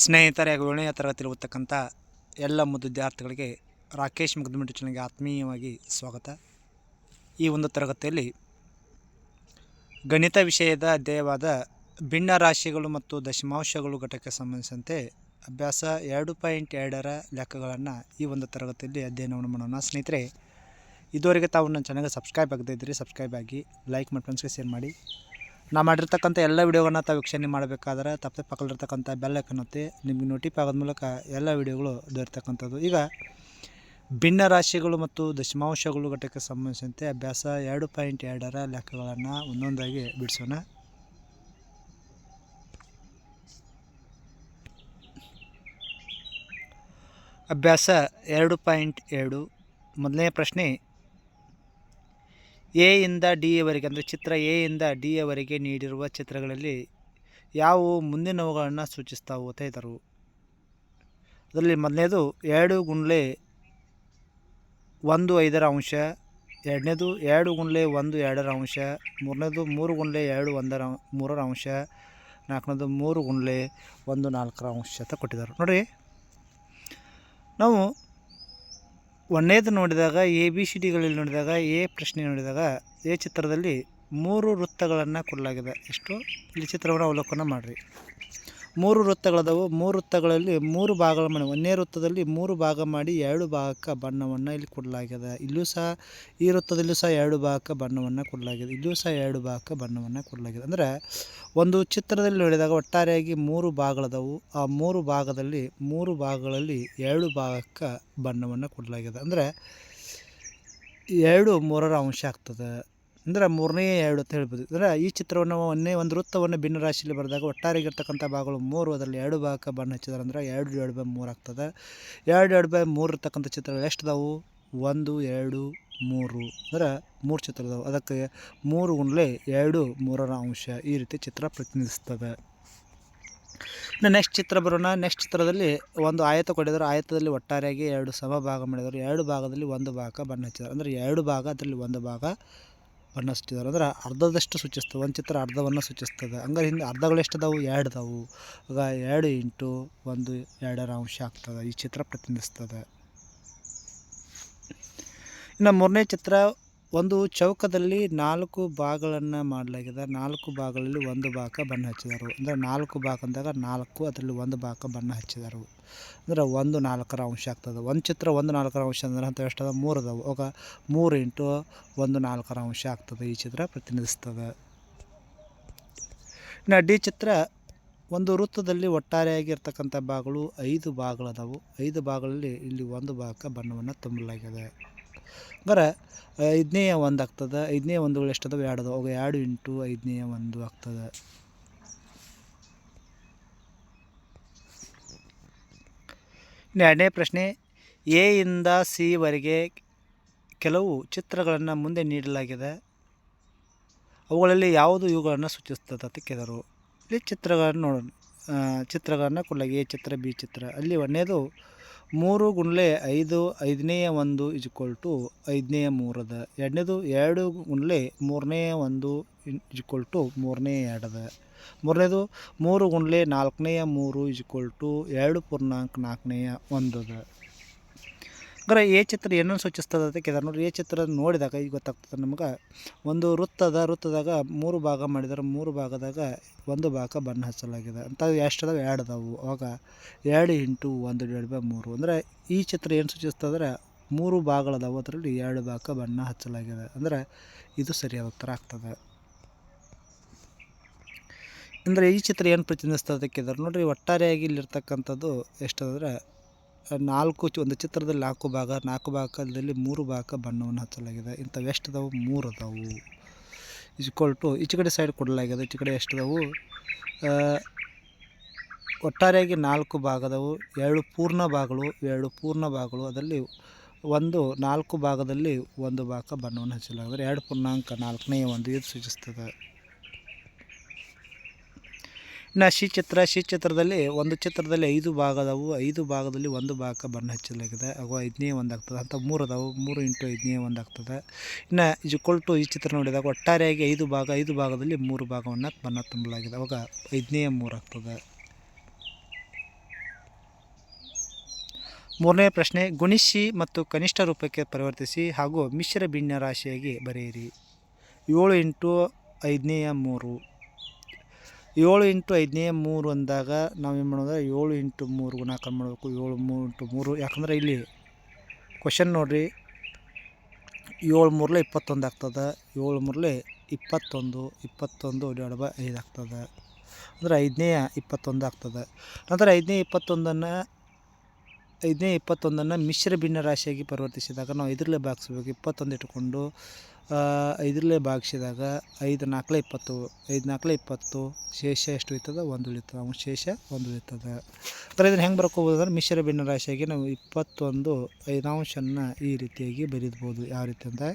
ಸ್ನೇಹಿತರೆ ಹಾಗೂ ಏಳನೇ ತರಗತಿಯಲ್ಲಿ ಎಲ್ಲ ಮುದ್ದು ವಿದ್ಯಾರ್ಥಿಗಳಿಗೆ ರಾಕೇಶ್ ಮುಗ್ದಮಿಟ್ಟು ಚಾನಲ್ಗೆ ಆತ್ಮೀಯವಾಗಿ ಸ್ವಾಗತ. ಈ ಒಂದು ತರಗತಿಯಲ್ಲಿ ಗಣಿತ ವಿಷಯದ ಅಧ್ಯಯವಾದ ಭಿನ್ನ ರಾಶಿಗಳು ಮತ್ತು ದಶಮಾಂಶಗಳು ಘಟಕಕ್ಕೆ ಸಂಬಂಧಿಸಿದಂತೆ ಅಭ್ಯಾಸ ಎರಡು ಪಾಯಿಂಟ್ ಎರಡರ ಲೆಕ್ಕಗಳನ್ನು ಈ ಒಂದು ತರಗತಿಯಲ್ಲಿ ಅಧ್ಯಯನವನ್ನು ಮಾಡೋಣ ಸ್ನೇಹಿತರೆ, ಇದುವರೆಗೆ ತಾವು ನನ್ನ ಚಾನಲ್ಗೆ ಸಬ್ಸ್ಕ್ರೈಬ್ ಆಗದೇ ಇದ್ದರೆ ಸಬ್ಸ್ಕ್ರೈಬ್ ಆಗಿ ಲೈಕ್ ಮತ್ತು ಫ್ರೆಂಡ್ಸ್ಗೆ ಶೇರ್ ಮಾಡಿ. ನಾ ಮಾಡಿರ್ತಕ್ಕಂಥ ಎಲ್ಲ ವೀಡಿಯೋಗಳನ್ನ ತಾವು ವೀಕ್ಷಣೆ ಮಾಡಬೇಕಾದ್ರೆ ತಪ್ಪದೆ ಪಕ್ಕದಲ್ಲಿರ್ತಕ್ಕಂಥ ಕನ್ನತ್ತೆ ನಿಮಗೆ ನೋಟಿಫ್ ಆಗೋದ ಮೂಲಕ ಎಲ್ಲ ವೀಡಿಯೋಗಳು ದೊರೆತಕ್ಕಂಥದ್ದು. ಈಗ ಭಿನ್ನ ರಾಶಿಗಳು ಮತ್ತು ದಶಮಾಂಶಗಳು ಘಟಕಕ್ಕೆ ಸಂಬಂಧಿಸಿದಂತೆ ಅಭ್ಯಾಸ ಎರಡು ಪಾಯಿಂಟ್ ಎರಡರ ಲೆಕ್ಕಗಳನ್ನು ಒಂದೊಂದಾಗಿ ಬಿಡಿಸೋಣ. ಅಭ್ಯಾಸ ಎರಡು ಪಾಯಿಂಟ್ ಎರಡು. ಮೊದಲನೇ ಪ್ರಶ್ನೆ ಎ ಡಿ ಯವರೆಗೆ ಅಂದರೆ ಚಿತ್ರ ಎ ಇಂದ ಡಿ ಯವರೆಗೆ ನೀಡಿರುವ ಚಿತ್ರಗಳಲ್ಲಿ ಯಾವು ಮುಂದಿನವುಗಳನ್ನು ಸೂಚಿಸ್ತಾವು ಅಂತ ಇದ್ದರು. ಅದರಲ್ಲಿ ಮೊದಲನೇದು ಎರಡು ಗುಂಡ್ಲೆ ಒಂದು ಐದರ ಅಂಶ, ಎರಡನೇದು ಎರಡು ಗುಂಡ್ಲೆ ಒಂದು ಎರಡರ ಅಂಶ, ಮೂರನೇದು ಮೂರು ಗುಂಡ್ಲೆ ಎರಡು ಒಂದರ ಮೂರರ ಅಂಶ, ನಾಲ್ಕನೇದು ಮೂರು ಗುಂಡ್ಲೆ ಒಂದು ನಾಲ್ಕರ ಅಂಶ ಅಂತ ಕೊಟ್ಟಿದ್ದಾರೆ. ನೋಡಿರಿ, ನಾವು ಒಂದನೇದು ನೋಡಿದಾಗ ಎ, ಬಿ, ಸಿ, ಡಿಗಳಲ್ಲಿ ನೋಡಿದಾಗ ಎ ಪ್ರಶ್ನೆ ನೋಡಿದಾಗ ಎ ಚಿತ್ರದಲ್ಲಿ ಮೂರು ವೃತ್ತಗಳನ್ನು ಕೊಡಲಾಗಿದೆ. ಎಷ್ಟು? ಇಲ್ಲಿ ಚಿತ್ರವನ್ನು ಅವಲೋಕನ ಮಾಡಿರಿ. ಮೂರು ವೃತ್ತಗಳದಾವು. ಮೂರು ವೃತ್ತಗಳಲ್ಲಿ ಮೂರು ಭಾಗಗಳ ಮಾಡಿ ಒಂದೇ ವೃತ್ತದಲ್ಲಿ ಮೂರು ಭಾಗ ಮಾಡಿ ಎರಡು ಭಾಗಕ್ಕೆ ಬಣ್ಣವನ್ನು ಇಲ್ಲಿ ಕೊಡಲಾಗಿದೆ ಇಲ್ಲೂ ಸಹ ಈ ವೃತ್ತದಲ್ಲೂ ಸಹ ಎರಡು ಭಾಗಕ್ಕೆ ಬಣ್ಣವನ್ನು ಕೊಡಲಾಗಿದೆ ಇಲ್ಲೂ ಸಹ ಎರಡು ಭಾಗಕ್ಕೆ ಬಣ್ಣವನ್ನು ಕೊಡಲಾಗಿದೆ ಅಂದರೆ ಒಂದು ಚಿತ್ರದಲ್ಲಿ ನೋಡಿದಾಗ ಒಟ್ಟಾರೆಯಾಗಿ ಮೂರು ಭಾಗಗಳದವು. ಆ ಮೂರು ಭಾಗದಲ್ಲಿ ಮೂರು ಭಾಗಗಳಲ್ಲಿ ಎರಡು ಭಾಗಕ್ಕೆ ಬಣ್ಣವನ್ನು ಕೊಡಲಾಗಿದೆ ಅಂದರೆ ಎರಡು ಮೂರರ ಅಂಶ ಆಗ್ತದೆ. ಅಂದರೆ ಮೂರನೇ ಎರಡು ಅಂತ ಹೇಳ್ಬೋದು. ಅಂದರೆ ಈ ಚಿತ್ರವನ್ನು ಒಂದೇ ಒಂದು ವೃತ್ತವನ್ನು ಭಿನ್ನ ರಾಶಿಯಲ್ಲಿ ಬರೆದಾಗ ಒಟ್ಟಾರೆಗಿರ್ತಕ್ಕಂಥ ಭಾಗಗಳು ಮೂರು, ಅದರಲ್ಲಿ ಎರಡು ಭಾಗಕ್ಕೆ ಬಣ್ಣ ಹಚ್ಚಿದಾರೆ ಅಂದರೆ ಎರಡು ಎರಡು ಬೈ ಮೂರು ಆಗ್ತದೆ. ಎರಡು ಎರಡು ಬೈ ಮೂರು ಇರ್ತಕ್ಕಂಥ ಚಿತ್ರಗಳು ಎಷ್ಟು ಅದಾವು ಒಂದು, ಎರಡು, ಮೂರು. ಅಂದರೆ ಮೂರು ಚಿತ್ರ ಅದಾವು ಅದಕ್ಕೆ ಮೂರು ಗುಂಡ್ಲೆ ಎರಡು, ಮೂರರ ಅಂಶ ಈ ರೀತಿ ಚಿತ್ರ ಪ್ರತಿನಿಧಿಸ್ತದೆ ಇನ್ನು ನೆಕ್ಸ್ಟ್ ಚಿತ್ರ ಬರೋಣ. ನೆಕ್ಸ್ಟ್ ಚಿತ್ರದಲ್ಲಿ ಒಂದು ಆಯತ ಕೊಟ್ಟಿದ್ದಾರೆ. ಆಯತದಲ್ಲಿ ಒಟ್ಟಾರೆಯಾಗಿ ಎರಡು ಸಮ ಭಾಗ ಮಾಡಿದ್ದಾರೆ. ಎರಡು ಭಾಗದಲ್ಲಿ ಒಂದು ಭಾಗ ಬಣ್ಣ ಹಚ್ಚಿದ್ದಾರೆ. ಅಂದರೆ ಎರಡು ಭಾಗ, ಅದರಲ್ಲಿ ಒಂದು ಭಾಗ ಬಣ್ಣ ಹಚ್ಚಿದ್ದಾರೆ ಅಂದ್ರೆ ಅರ್ಧದಷ್ಟು ಸೂಚಿಸ್ತದೆ ಒಂದು ಚಿತ್ರ ಅರ್ಧವನ್ನು ಸೂಚಿಸ್ತದೆ. ಹಂಗಾರೆ ಹಿಂದೆ ಅರ್ಧಗಳು ಎಷ್ಟು ಅದಾವು ಎರಡು ಅದಾವು ಆಗ ಎರಡು ಇಂಟು ಒಂದು ಎರಡರ ಅಂಶ ಆಗ್ತದೆ. ಈ ಚಿತ್ರ ಪ್ರತಿನಿಧಿಸ್ತದೆ. ಇನ್ನು ಮೂರನೇ ಚಿತ್ರ ಒಂದು ಚೌಕದಲ್ಲಿ ನಾಲ್ಕು ಭಾಗಗಳನ್ನು ಮಾಡಲಾಗಿದೆ. ನಾಲ್ಕು ಭಾಗಗಳಲ್ಲಿ ಒಂದು ಭಾಗ ಬಣ್ಣ ಹಚ್ಚಿದರು. ಅಂದರೆ ನಾಲ್ಕು ಭಾಗ ಅಂದಾಗ ನಾಲ್ಕು, ಅದರಲ್ಲಿ ಒಂದು ಭಾಗ ಬಣ್ಣ ಹಚ್ಚಿದರು. ಅಂದರೆ ಒಂದು ನಾಲ್ಕರ ಅಂಶ ಆಗ್ತದೆ. ಒಂದು ಚಿತ್ರ ಒಂದು ನಾಲ್ಕರ ಅಂಶ ಅಂದ್ರೆ ಅಂತ ಎಷ್ಟದ? ಮೂರು ಅದಾವೆ. ಅವಾಗ ಮೂರು ಇಂಟು ಒಂದು ನಾಲ್ಕರ ಅಂಶ ಆಗ್ತದೆ ಈ ಚಿತ್ರ ಪ್ರತಿನಿಧಿಸ್ತದೆ. ಇನ್ನು ಡಿ ಚಿತ್ರ ಒಂದು ವೃತ್ತದಲ್ಲಿ ಒಟ್ಟಾರೆಯಾಗಿರ್ತಕ್ಕಂಥ ಭಾಗಗಳು ಐದು ಭಾಗಗಳದಾವು. ಐದು ಭಾಗಗಳಲ್ಲಿ ಇಲ್ಲಿ ಒಂದು ಭಾಗ ಬಣ್ಣವನ್ನು ತುಂಬಲಾಗಿದೆ. ಅಂದ್ರೆ ಐದನೇ ಒಂದು ಆಗ್ತದೆ ಐದನೇ ಒಂದುಗಳು ಅದಾವೆ ಎರಡು ಅದಾವೆ ಎರಡು ಇಂಟು ಐದನೇ ಒಂದು ಆಗ್ತದೆ. ಇನ್ನು ಎರಡನೇ ಪ್ರಶ್ನೆ, ಎ ಇಂದ ಸಿ ವರೆಗೆ ಕೆಲವು ಚಿತ್ರಗಳನ್ನು ಮುಂದೆ ನೀಡಲಾಗಿದೆ. ಅವುಗಳಲ್ಲಿ ಯಾವುದು ಇವುಗಳನ್ನು ಸೂಚಿಸ್ತದೆ ಅಂತ ಕೇಳಿದರು. ಇಲ್ಲಿ ಚಿತ್ರಗಳನ್ನು ನೋಡೋಣ. ಚಿತ್ರಗಳನ್ನು ಕೊಡಲಾಗಿ ಎ ಚಿತ್ರ, ಬಿ ಚಿತ್ರ. ಅಲ್ಲಿ ಒಂದನೇದು ಮೂರು ಗುಂಡ್ಲೆ ಐದು, ಐದನೆಯ ಒಂದು ಇಜ್ಕೊಲ್ ಟು ಐದನೆಯ ಮೂರದ. ಎರಡನೇದು ಎರಡು ಗುಂಡ್ಲೆ ಮೂರನೇ ಒಂದು ಇಜ್ಕೊಲ್ ಟು ಮೂರನೇ ಎರಡದ. ಮೂರನೇದು ಮೂರು ಗುಂಡ್ಲೆ ನಾಲ್ಕನೆಯ ಮೂರು ಇಜ್ಕೊಲ್ ಟು ಎರಡು ಪೂರ್ಣಾಂಕ ನಾಲ್ಕನೆಯ ಒಂದದ. ಅಂದ್ರೆ ಎ ಚಿತ್ರ ಏನನ್ನು ಸೂಚಿಸ್ತದೆ ಅಂತ ಕೇಳಿದಾರೆ. ನೋಡಿರಿ, ಎ ಚಿತ್ರ ನೋಡಿದಾಗ ಈಗ ಗೊತ್ತಾಗ್ತದೆ ನಮ್ಗೆ. ಒಂದು ವೃತ್ತದ, ವೃತ್ತದಾಗ ಮೂರು ಭಾಗ ಮಾಡಿದರೆ ಮೂರು ಭಾಗದಾಗ ಒಂದು ಭಾಗ ಬಣ್ಣ ಹಚ್ಚಲಾಗಿದೆ. ಅಂತ ಎಷ್ಟು ಅದಾವೆ ಎರಡು ಅದಾವು ಅವಾಗ ಎರಡು ಇಂಟು ಒಂದು ಎರಡು ಬೈ ಮೂರು. ಅಂದರೆ ಈ ಚಿತ್ರ ಏನು ಸೂಚಿಸ್ತದ್ರೆ ಮೂರು ಭಾಗಗಳದಾವು. ಅದರಲ್ಲಿ ಎರಡು ಭಾಗ ಬಣ್ಣ ಹಚ್ಚಲಾಗಿದೆ. ಅಂದರೆ ಇದು ಸರಿಯಾದ ಉತ್ತರ ಆಗ್ತದೆ. ಅಂದರೆ ಈ ಚಿತ್ರ ಏನು ಪ್ರತಿನಿಧಿಸ್ತದೆ ನೋಡಿರಿ, ಒಟ್ಟಾರೆಯಾಗಿ ಇಲ್ಲಿರ್ತಕ್ಕಂಥದ್ದು ಎಷ್ಟಂದ್ರೆ ನಾಲ್ಕು ಒಂದು ಚಿತ್ರದಲ್ಲಿ ನಾಲ್ಕು ಭಾಗ, ನಾಲ್ಕು ಭಾಗದಲ್ಲಿ ಮೂರು ಭಾಗ ಬಣ್ಣವನ್ನು ಹಚ್ಚಲಾಗಿದೆ. ಇಂಥವು ಎಷ್ಟು ಅದಾವು? ಮೂರು ಅದಾವು. ಇಸ್ಕೊಲ್ ಟು ಈಚೆ ಕಡೆ ಸೈಡ್ ಕೊಡಲಾಗಿದೆ. ಈಚೆ ಕಡೆ ಎಷ್ಟು ಅದಾವು? ಒಟ್ಟಾರೆಯಾಗಿ ನಾಲ್ಕು ಭಾಗದವು ಎರಡು ಪೂರ್ಣ ಭಾಗಗಳು, ಎರಡು ಪೂರ್ಣ ಭಾಗಗಳು. ಅದರಲ್ಲಿ ಒಂದು ನಾಲ್ಕು ಭಾಗದಲ್ಲಿ ಒಂದು ಭಾಗ ಬಣ್ಣವನ್ನು ಹಚ್ಚಲಾಗಿದೆ. ಎರಡು ಪೂರ್ಣಾಂಕ ನಾಲ್ಕನೇ ಒಂದು ಇದು ಸೂಚಿಸ್ತದೆ. ಇನ್ನು ಶ್ರೀ ಚಿತ್ರ ಶ್ರೀ ಚಿತ್ರದಲ್ಲಿ ಒಂದು ಚಿತ್ರದಲ್ಲಿ ಐದು ಭಾಗದವು, ಐದು ಭಾಗದಲ್ಲಿ ಒಂದು ಭಾಗ ಬಣ್ಣ ಹಚ್ಚಲಾಗಿದೆ. ಹಾಗೂ ಐದನೇ ಒಂದು ಆಗ್ತದೆ. ಅಂತ ಮೂರು ಅದಾವು. ಮೂರು ಇಂಟು ಐದನೇ ಒಂದು ಆಗ್ತದೆ. ಇನ್ನು ಇಜ್ಕೊಲ್ ಟು ಈ ಚಿತ್ರ ನೋಡಿದಾಗ ಒಟ್ಟಾರೆಯಾಗಿ ಐದು ಭಾಗ, ಐದು ಭಾಗದಲ್ಲಿ ಮೂರು ಭಾಗವನ್ನು ಬಣ್ಣ ತುಂಬಲಾಗಿದೆ. ಅವಾಗ ಐದನೇ ಮೂರು ಆಗ್ತದೆ. ಮೂರನೇ ಪ್ರಶ್ನೆ, ಗುಣಿಸಿ ಮತ್ತು ಕನಿಷ್ಠ ರೂಪಕ್ಕೆ ಪರಿವರ್ತಿಸಿ ಹಾಗೂ ಮಿಶ್ರ ಭಿನ್ನ ರಾಶಿಯಾಗಿ ಬರೆಯಿರಿ. ಏಳು ಇಂಟು ಐದನೆಯ ಮೂರು. ಏಳು ಇಂಟು ಐದನೇ ಮೂರು ಅಂದಾಗ ನಾವೇನು ಮಾಡೋದು? ಏಳು ಇಂಟು ಮೂರು ಗುಣಾಕಾರ ಮಾಡಬೇಕು. ಏಳು ಮೂರು ಇಂಟು ಮೂರು. ಯಾಕಂದ್ರೆ ಇಲ್ಲಿ ಕ್ವಶನ್ ನೋಡಿರಿ. ಏಳು ಮೂರಲೆ ಇಪ್ಪತ್ತೊಂದು ಆಗ್ತದೆ. ಏಳು ಮೂರಲೆ ಇಪ್ಪತ್ತೊಂದು ಇಪ್ಪತ್ತೊಂದು ಡಿವೈಡ್ ಬೈ ಐದು ಆಗ್ತದೆ. ಅಂದರೆ ಐದನೇ ಇಪ್ಪತ್ತೊಂದು ಆಗ್ತದೆ. ನಂತರ ಐದನೇ ಇಪ್ಪತ್ತೊಂದನ್ನು ಐದನೇ ಇಪ್ಪತ್ತೊಂದನ್ನು ಮಿಶ್ರ ಭಿನ್ನ ರಾಶಿಯಾಗಿ ಪರಿವರ್ತಿಸಿದಾಗ ನಾವು ಇದರಲ್ಲೇ ಭಾಗಿಸ್ಬೇಕು. ಇಪ್ಪತ್ತೊಂದು ಇಟ್ಕೊಂಡು ಐದರಲ್ಲೇ ಭಾಗಿಸಿದಾಗ ಐದು ನಾಲ್ಕಲೆ ಇಪ್ಪತ್ತು, ಐದು ನಾಲ್ಕಲೆ ಇಪ್ಪತ್ತು, ಶೇಷ ಎಷ್ಟು ಉಳಿತದೆ? ಒಂದು ಉಳಿತದೆ. ಅವ್ನು ಶೇಷ ಒಂದು ಉಳಿತದ. ಅಂದರೆ ಇದನ್ನು ಹೆಂಗೆ ಬರ್ಕೋಬೋದು ಅಂದ್ರೆ ಮಿಶ್ರ ಭಿನ್ನ ರಾಶಿಯಾಗಿ ನಾವು ಇಪ್ಪತ್ತೊಂದು ಐದಾಂಶನ್ನು ಈ ರೀತಿಯಾಗಿ ಬರೀಬೋದು ಯಾವ ರೀತಿ ಅಂದರೆ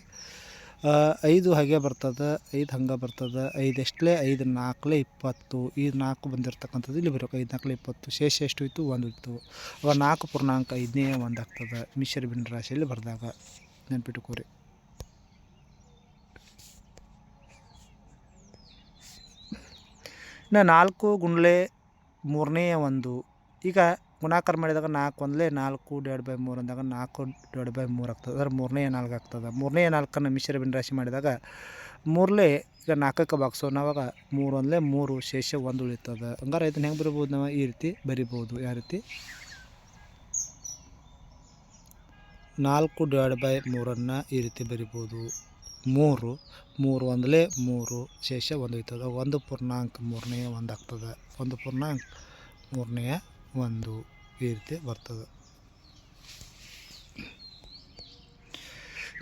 ಐದು ಹಾಗೆ ಬರ್ತದೆ, ಐದು ಹಂಗೆ ಬರ್ತದೆ, ಐದು ಎಷ್ಟಲೇ, ಐದು ನಾಲ್ಕಲೆ ಇಪ್ಪತ್ತು. ಈ ನಾಲ್ಕು ಬಂದಿರತಕ್ಕಂಥದ್ದು ಇಲ್ಲಿ ಬರಬೇಕು. ಐದು ನಾಲ್ಕಲೆ ಇಪ್ಪತ್ತು, ಶೇಷ ಎಷ್ಟು ಇತ್ತು ಒಂದು ಇತ್ತು ಅವಾಗ ನಾಲ್ಕು ಪೂರ್ಣಾಂಕ ಐದನೇ ಒಂದು ಆಗ್ತದೆ ಮಿಶ್ರ ಭಿನ್ನ ರಾಶಿಯಲ್ಲಿ ಬರೆದಾಗ. ನೆನ್ಪಿಟ್ಟುಕೋರಿ ಇನ್ನು ನಾಲ್ಕು ಗುಂಡ್ಲೆ ಮೂರನೇ ಒಂದು. ಈಗ ಗುಣಾಕಾರ ಮಾಡಿದಾಗ ನಾಲ್ಕು ಒಂದಲೇ ನಾಲ್ಕು ಡಿವೈಡ್ ಬೈ ಮೂರು ಅಂದಾಗ ನಾಲ್ಕು ಡಿವೈಡ್ ಬೈ ಮೂರು ಆಗ್ತದೆ. ಅಂದ್ರೆ ಮೂರನೇ ನಾಲ್ಕು ಆಗ್ತದೆ. ಮೂರನೇ ನಾಲ್ಕನ್ನು ಮಿಶ್ರ ಬಿನ್ ರಾಶಿ ಮಾಡಿದಾಗ ಮೂರಲೇ ಈಗ ನಾಲ್ಕಕ್ಕೆ ಬಾಕ್ಸೋ ನಾವಾಗ ಮೂರು ಒಂದಲೇ ಮೂರು ಶೇಷ ಒಂದು ಉಳಿತದೆ. ಹಂಗಾರೆ ಇದನ್ನು ಹೆಂಗೆ ಬರಿಬೋದು ನಾವು? ಈ ರೀತಿ ಬರಿಬೋದು. ಯಾವ ರೀತಿ? ನಾಲ್ಕು ಡಿವೈಡ್ ಬೈ ಮೂರನ್ನು ಈ ರೀತಿ ಬರಿಬೋದು. ಮೂರು ಮೂರು ಒಂದಲೇ ಮೂರು ಶೇಷ ಒಂದು ಉಳಿತದೆ ಒಂದು ಪೂರ್ಣಾಂಕ ಮೂರನೆಯ ಒಂದು ಆಗ್ತದೆ ಒಂದು ಪೂರ್ಣಾಂಕ ಮೂರನೆಯ ಒಂದು ಈ ರೀತಿ ಬರ್ತದೆ.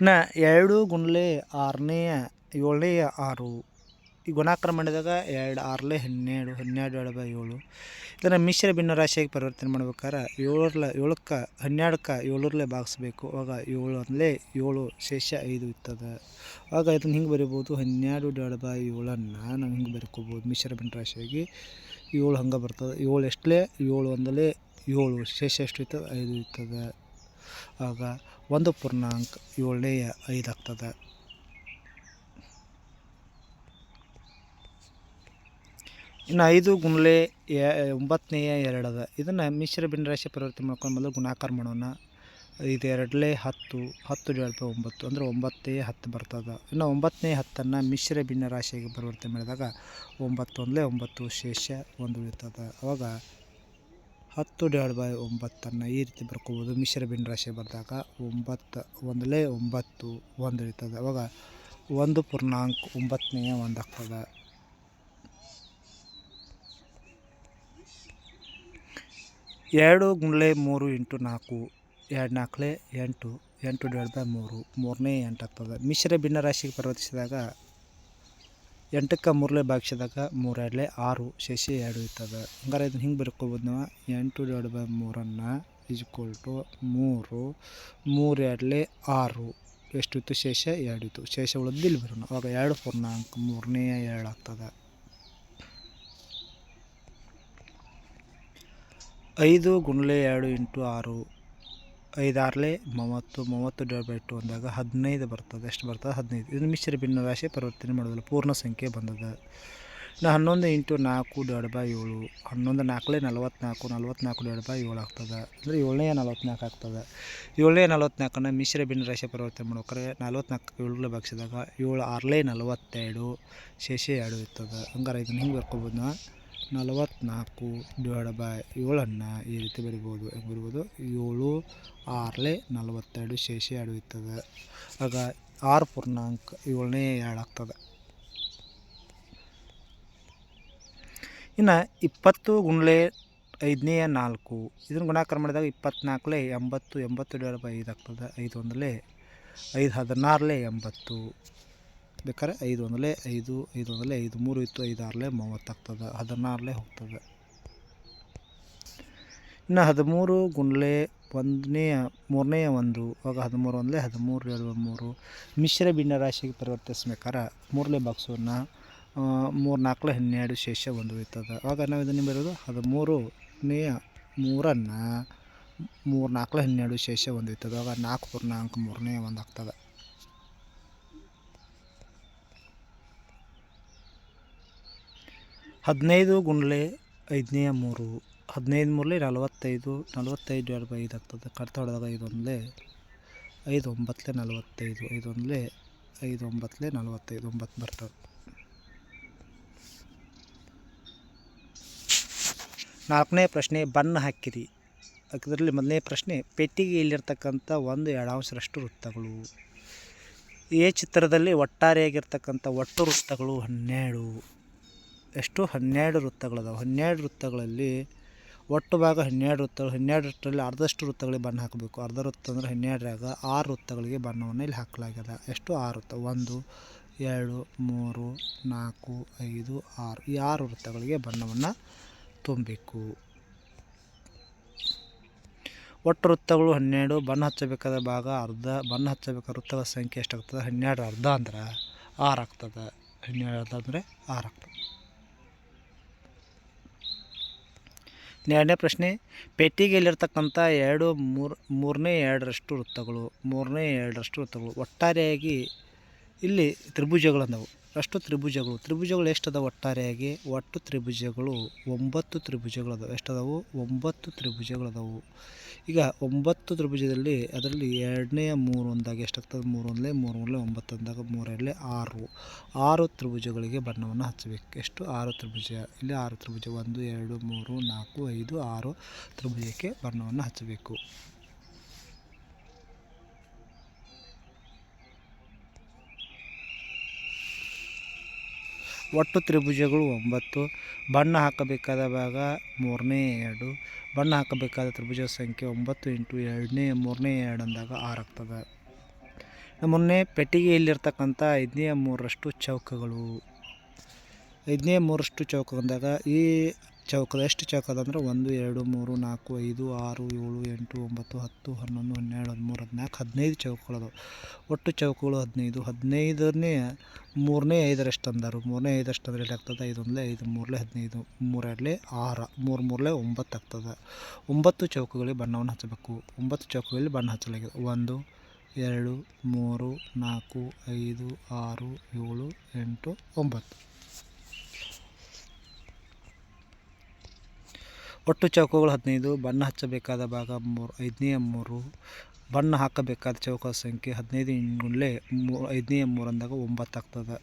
ನ ಎರಡು ಗುಂಡ್ಲೆ ಆರನೇ ಏಳನೆಯ ಆರು. ಈ ಗುಣಾಕಾರ ಮಾಡಿದಾಗ ಎರಡು ಆರಲೇ ಹನ್ನೆರಡು ಹನ್ನೆರಡು ಎರಡು ಬೈ ಏಳು. ಇದನ್ನು ಮಿಶ್ರ ಭಿನ್ನ ರಾಶಿಯಾಗಿ ಪರಿವರ್ತನೆ ಮಾಡ್ಬೇಕಾದ್ರೆ ಏಳರ್ಲ, ಏಳಕ್ಕೆ, ಹನ್ನೆರಡಕ್ಕೆ ಏಳರಲ್ಲೇ ಭಾಗಿಸ್ಬೇಕು. ಆವಾಗ ಏಳು ಅಂದಲೇ ಏಳು ಶೇಷ ಐದು ಇರ್ತದೆ. ಆಗ ಇದನ್ನು ಹಿಂಗೆ ಬರಿಬೋದು, ಹನ್ನೆರಡು ಎರಡು ಬೈ ಏಳನ್ನು ನಾವು ಹಿಂಗೆ ಬರ್ಕೋಬೋದು. ಮಿಶ್ರ ಭಿನ್ನ ರಾಶಿಯಾಗಿ ಏಳು ಹಂಗೆ ಬರ್ತದೆ. ಏಳು ಎಷ್ಟಲೇ? ಏಳು ಅಂದಲೇ ಏಳು ಶೇಷ ಎಷ್ಟು ಇರ್ತದೆ? ಐದು ಇರ್ತದೆ. ಆಗ ಒಂದು ಪೂರ್ಣಾಂಕ ಏಳನೇ ಐದು ಆಗ್ತದೆ. ಇನ್ನು ಐದು ಗುಂಡ್ಲೆ ಒಂಬತ್ತನೆಯ ಎರಡು ಅದ ಇದನ್ನು ಮಿಶ್ರ ಭಿನ್ನರಾಶಿ ಪರಿವರ್ತನೆ ಮಾಡ್ಕೊಂಡು ಮೊದಲು ಗುಣಾಕಾರ ಮಾಡೋಣ. ಇದು ಎರಡಲೇ ಹತ್ತು ಹತ್ತು ಡಿವೈಡ್ ಒಂಬತ್ತು ಅಂದರೆ ಒಂಬತ್ತೇ ಹತ್ತು ಬರ್ತದೆ. ಇನ್ನು ಒಂಬತ್ತನೇ ಹತ್ತನ್ನು ಮಿಶ್ರ ಭಿನ್ನ ಪರಿವರ್ತನೆ ಮಾಡಿದಾಗ ಒಂಬತ್ತು ಒಂದಲೇ ಒಂಬತ್ತು ಶೇಷ ಒಂದು ಉಳಿತದೆ. ಅವಾಗ ಹತ್ತು ಡಿವೈಡ್ ಬೈ ಒಂಬತ್ತನ್ನು ಈ ರೀತಿ ಬರ್ಕೋಬೋದು. ಮಿಶ್ರ ಭಿನ್ನ ರಾಶಿ ಬರೆದಾಗ ಒಂಬತ್ತು, ಒಂದಲೇ ಒಂಬತ್ತು ಒಂದು ಉಳಿತದೆ. ಅವಾಗ ಒಂದು ಪೂರ್ಣಾಂಕ ಒಂಬತ್ತನೆಯ ಒಂದು ಆಗ್ತದೆ. ಎರಡು ಗುಂಡ್ಲೆ ಮೂರು ಇಂಟು ನಾಲ್ಕು, ಎರಡು ನಾಲ್ಕಲೆ ಎಂಟು ಎಂಟು ಡಿವೈಡ್ ಬೈ ಮೂರು, ಮೂರನೇ ಎಂಟು ಆಗ್ತದೆ ಮಿಶ್ರ ಭಿನ್ನ ರಾಶಿಗೆ ಪರಿವರ್ತಿಸಿದಾಗ ಎಂಟಕ್ಕೆ ಮೂರಲೇ ಭಾಗಿಸಿದಾಗ ಮೂರು ಎರಡಲೇ ಆರು, ಶೇಷ ಎರಡು ಇರ್ತದೆ. ಹಂಗಾರೆ ಇದನ್ನು ಹಿಂಗೆ ಬರ್ಕೋಬೋದು ನಾವು. ಎಂಟು ಡಿವೈಡ್ ಬೈ ಮೂರನ್ನು ಈಜ್ಕೊಲ್ ಟು ಮೂರು ಮೂರು ಎರಡಲೇ ಆರು. ಎಷ್ಟು ಇತ್ತು ಶೇಷ ಎರಡು ಇತ್ತು. ಶೇಷ ಉಳಿದು ಇಲ್ಲಿ ಬರೋಣ. ಅವಾಗ ಎರಡು ಪೂರ್ಣಾಂಕ ಮೂರನೇ ಎರಡು ಆಗ್ತದೆ ಐದು ಗುಂಡ್ಲೆ ಎರಡು ಇಂಟು ಆರು, ಐದಾರಲೆ ಮೂವತ್ತು ಮೂವತ್ತು ಡಿವೈಡ್ ಟು ಅಂದಾಗ ಹದಿನೈದು ಬರ್ತದೆ. ಎಷ್ಟು ಬರ್ತದೆ? ಹದಿನೈದು. ಇದು ಮಿಶ್ರ ಭಿನ್ನ ರಾಶಿ ಪರಿವರ್ತನೆ ಮಾಡೋದಿಲ್ಲ ಪೂರ್ಣ ಸಂಖ್ಯೆ ಬಂದದ ನಾ ಹನ್ನೊಂದು ಇಂಟು ನಾಲ್ಕು ಡಿವೈಡ್ ಬೈ ಏಳು, ಹನ್ನೊಂದು ನಾಲ್ಕಲೇ ನಲವತ್ತ್ನಾಲ್ಕು ನಲವತ್ತ್ನಾಲ್ಕು ಡಿವೈಡ್ ಬೈ ಏಳು ಆಗ್ತದೆ. ಅಂದರೆ ಏಳನೇ ನಲವತ್ತ್ನಾಲ್ಕು ಆಗ್ತದೆ. ಏಳನೇ ನಲವತ್ತ್ನಾಲ್ಕನ್ನು ಮಿಶ್ರ ಭಿನ್ನ ರಾಶಿ ಪರಿವರ್ತನೆ ಮಾಡ್ಬೇಕಾರೆ ನಲವತ್ತ್ನಾಲ್ಕು ಏಳು ಭಾಗಿಸಿದಾಗ ಏಳು ಆರಲೇ ನಲವತ್ತೆರಡು, ಶೇಷ ಎರಡು ಇರ್ತದೆ. ಹಂಗಾರೆ ಇದನ್ನು ಹಿಂಗೆ ಬರ್ಕೊಬೋದು? ನಾವು ನಲವತ್ತ್ನಾಲ್ಕು ಡಿವೈಡ್ ಬೈ ಏಳನ್ನು ಈ ರೀತಿ ಬರಿಬೋದು. ಹೆಂಗೆ ಬರಿಬೋದು? ಏಳು ಆರಲೆ ನಲವತ್ತೆರಡು ಶೇಷ ಎರಡು ಇರ್ತದೆ ಆಗ ಆರು ಪೂರ್ಣಾಂಕ ಏಳನೇ ಎರಡು ಆಗ್ತದೆ ಇನ್ನು ಇಪ್ಪತ್ತು ಗುಂಡ್ಲೆ ಐದನೇ ನಾಲ್ಕು. ಇದನ್ನು ಗುಣಾಕಾರ ಮಾಡಿದಾಗ ಇಪ್ಪತ್ನಾಲ್ಕಲೇ ಎಂಬತ್ತು ಎಂಬತ್ತು ಡಿವೈಡ್ ಬೈ ಐದು ಆಗ್ತದೆ. ಐದು ಒಂದಲೇ ಐದು ಹದಿನಾರಲೇ ಎಂಬತ್ತು. ಬೇಕಾದ್ರೆ ಐದು ಒಂದಲೇ ಐದು ಐದು ಒಂದಲೇ ಐದು, ಮೂರು ಇತ್ತು, ಐದು ಆರಲೇ ಮೂವತ್ತಾಗ್ತದೆ ಹದಿನಾರಲೇ ಹೋಗ್ತದೆ. ಇನ್ನು ಹದಿಮೂರು ಗುಂಡ್ಲೆ ಒಂದನೇ, ಮೂರನೇ ಒಂದು ಆಗ ಹದಿಮೂರು ಒಂದಲೇ ಹದಿಮೂರು, ಎರಡು ಮೂರು, ಮಿಶ್ರ ಭಿನ್ನ ರಾಶಿಗೆ ಪರಿವರ್ತಿಸ್ಬೇಕಾರೆ ಮೂರನೇ ಬಾಕ್ಸನ್ನು ಮೂರು ನಾಲ್ಕು ಹನ್ನೆರಡು ಶೇಷ ಒಂದು ಇರ್ತದೆ. ಆವಾಗ ನಾವು ಇದನ್ನು ಬರೋದು ಹದಿಮೂರನೆಯ ಮೂರನ್ನು ಮೂರು ನಾಲ್ಕು ಹನ್ನೆರಡು ಶೇಷ ಒಂದು ಇರ್ತದೆ. ಆವಾಗ ನಾಲ್ಕು ಪೂರ್ಣಾಂಕ ಮೂರನೇ ಒಂದು ಆಗ್ತದೆ. ಹದಿನೈದು ಗುಂಡ್ಲೆ ಐದನೇ ಮೂರು. ಹದಿನೈದು ಮೂರಲಿ ನಲವತ್ತೈದು ನಲವತ್ತೈದು ಎರಡು ಬೈ ಐದು ಆಗ್ತದೆ. ಕಡ್ತ ಹೊಡೆದಾಗ ಐದು ಒಂದಲೇ ಐದು ಒಂಬತ್ತಲೆ ನಲವತ್ತೈದು ಐದು ಒಂದಲೇ ಐದು ಒಂಬತ್ತಲೆ ನಲವತ್ತೈದು, ಒಂಬತ್ತು ಬರ್ತದೆ ನಾಲ್ಕನೇ ಪ್ರಶ್ನೆ, ಬಣ್ಣ ಹಾಕಿರಿ. ಅದರಲ್ಲಿ ಮೊದಲನೇ ಪ್ರಶ್ನೆ ಪೆಟ್ಟಿಗೆಯಲ್ಲಿರ್ತಕ್ಕಂಥ ಒಂದು ಎರಡಾಂಶರಷ್ಟು ವೃತ್ತಗಳು. ಈ ಚಿತ್ರದಲ್ಲಿ ಒಟ್ಟಾರೆಯಾಗಿರ್ತಕ್ಕಂಥ ಒಟ್ಟು ವೃತ್ತಗಳು ಹನ್ನೆರಡು. ಎಷ್ಟು ಹನ್ನೆರಡು ವೃತ್ತಗಳದಾವೆ. ಹನ್ನೆರಡು ವೃತ್ತಗಳಲ್ಲಿ ಒಟ್ಟು ಭಾಗ ಹನ್ನೆರಡು ವೃತ್ತಗಳು, ಹನ್ನೆರಡು ವೃತ್ತದಲ್ಲಿ ಅರ್ಧಷ್ಟು ವೃತ್ತಗಳಿಗೆ ಬಣ್ಣ ಹಾಕಬೇಕು. ಅರ್ಧ ವೃತ್ತ ಅಂದರೆ ಹನ್ನೆರಡರಾಗ ಆರು ವೃತ್ತಗಳಿಗೆ ಬಣ್ಣವನ್ನು ಇಲ್ಲಿ ಹಾಕಲಾಗ್ಯದ. ಎಷ್ಟು? ಆರು ವೃತ್ತ. ಒಂದು, ಎರಡು, ಮೂರು, ನಾಲ್ಕು, ಐದು, ಆರು. ಈ ಆರು ವೃತ್ತಗಳಿಗೆ ಬಣ್ಣವನ್ನು ತುಂಬಬೇಕು. ಒಟ್ಟು ವೃತ್ತಗಳು ಹನ್ನೆರಡು. ಬಣ್ಣ ಹಚ್ಚಬೇಕಾದ ಭಾಗ ಅರ್ಧ. ಬಣ್ಣ ಹಚ್ಚಬೇಕಾದ ವೃತ್ತಗಳ ಸಂಖ್ಯೆ ಎಷ್ಟಾಗ್ತದೆ? ಹನ್ನೆರಡು ಅರ್ಧ ಅಂದ್ರೆ ಆರು ಆಗ್ತದೆ. ಹನ್ನೆರಡು ಅರ್ಧ ಅಂದರೆ ಆರು ಆಗ್ತದೆ. ಎರಡನೇ ಪ್ರಶ್ನೆ ಪೆಟ್ಟಿಗೆಯಲ್ಲಿರ್ತಕ್ಕಂಥ ಎರಡು ಮೂರು ಮೂರನೇ ಎರಡರಷ್ಟು ವೃತ್ತಗಳು ಮೂರನೇ ಎರಡರಷ್ಟು ವೃತ್ತಗಳು ಒಟ್ಟಾರೆಯಾಗಿ ಇಲ್ಲಿ ತ್ರಿಭುಜಗಳು ಅಂದವು ಅಷ್ಟು ತ್ರಿಭುಜಗಳು. ತ್ರಿಭುಜಗಳು ಎಷ್ಟು ಅದಾವೆ ಒಟ್ಟಾರೆಯಾಗಿ? ಒಟ್ಟು ತ್ರಿಭುಜಗಳು ಒಂಬತ್ತು ತ್ರಿಭುಜಗಳು ಅದಾವೆ ಎಷ್ಟು ಅದಾವು ಒಂಬತ್ತು ತ್ರಿಭುಜಗಳು ಅದಾವು ಈಗ ಒಂಬತ್ತು ತ್ರಿಭುಜದಲ್ಲಿ ಅದರಲ್ಲಿ ಎರಡನೇ ಮೂರು ಒಂದಾಗ ಎಷ್ಟಾಗ್ತದೆ? ಮೂರು ಒಂದಲೇ ಮೂರು ಒಂದಲೇ ಒಂಬತ್ತು ಅಂದಾಗ ಮೂರಲ್ಲೇ ಆರು. ಆರು ತ್ರಿಭುಜಗಳಿಗೆ ಬಣ್ಣವನ್ನು ಹಚ್ಚಬೇಕು. ಎಷ್ಟು? ಆರು ತ್ರಿಭುಜ. ಇಲ್ಲಿ ಆರು ತ್ರಿಭುಜ ಒಂದು, ಎರಡು, ಮೂರು, ನಾಲ್ಕು, ಐದು, ಆರು ತ್ರಿಭುಜಕ್ಕೆ ಬಣ್ಣವನ್ನು ಹಚ್ಚಬೇಕು. ಒಟ್ಟು ತ್ರಿಭುಜಗಳು ಒಂಬತ್ತು. ಬಣ್ಣ ಹಾಕಬೇಕಾದ ಭಾಗ ಮೂರನೇ ಎರಡು. ಬಣ್ಣ ಹಾಕಬೇಕಾದ ತ್ರಿಭುಜ ಸಂಖ್ಯೆ ಒಂಬತ್ತು ಇಂಟು ಎರಡನೇ, ಮೂರನೇ ಎರಡು ಅಂದಾಗ ಆರಾಗ್ತದೆ ಮೊನ್ನೆ ಪೆಟ್ಟಿಗೆಯಲ್ಲಿರ್ತಕ್ಕಂಥ ಐದನೇ ಮೂರರಷ್ಟು ಚೌಕಗಳು. ಐದನೇ ಮೂರಷ್ಟು ಚೌಕ ಅಂದಾಗ ಈ ಚೌಕದ, ಎಷ್ಟು ಚೌಕದ ಅಂದರೆ ಒಂದು, ಎರಡು, ಮೂರು, ನಾಲ್ಕು, ಐದು, ಆರು, ಏಳು, ಎಂಟು, ಒಂಬತ್ತು, ಹತ್ತು, ಹನ್ನೊಂದು, ಹನ್ನೆರಡು, ಹದಿಮೂರು, ಹದಿನಾಲ್ಕು, ಹದಿನೈದು ಚೌಕಗಳು ಒಟ್ಟು ಚೌಕಗಳು ಹದಿನೈದು. ಹದಿನೈದನೇ, ಮೂರನೇ ಐದರಷ್ಟು ಅಂದರು. ಮೂರನೇ ಐದರಷ್ಟು ಅಂದರೆ ಆಗ್ತದೆ ಐದು ಒಂದಲೇ ಐದು, ಮೂರಲೇ ಹದಿನೈದು ಮೂರೆರಡಲೇ ಆರು, ಮೂರು, ಮೂರಲೆ ಒಂಬತ್ತು ಆಗ್ತದೆ. ಒಂಬತ್ತು ಚೌಕಗಳಿಗೆ ಬಣ್ಣವನ್ನು ಹಚ್ಚಬೇಕು. ಒಂಬತ್ತು ಚೌಕಗಳಲ್ಲಿ ಬಣ್ಣ ಹಚ್ಚಲಾಗಿದೆ. ಒಂದು, ಎರಡು, ಮೂರು, ನಾಲ್ಕು, ಐದು, ಆರು, ಏಳು, ಎಂಟು, ಒಂಬತ್ತು. ಒಟ್ಟು ಚೌಕಗಳು ಹದಿನೈದು, ಬಣ್ಣ ಹಚ್ಚಬೇಕಾದ ಭಾಗ ಮೂರು, ಐದನೇ ಮೂರು, ಬಣ್ಣ ಹಾಕಬೇಕಾದ ಚೌಕದ ಸಂಖ್ಯೆ ಹದಿನೈದು ಗುಂಡ್ಲೆ ಮೂ ಐದನೇ ಮೂರು ಅಂದಾಗ ಒಂಬತ್ತು ಆಗ್ತದೆ.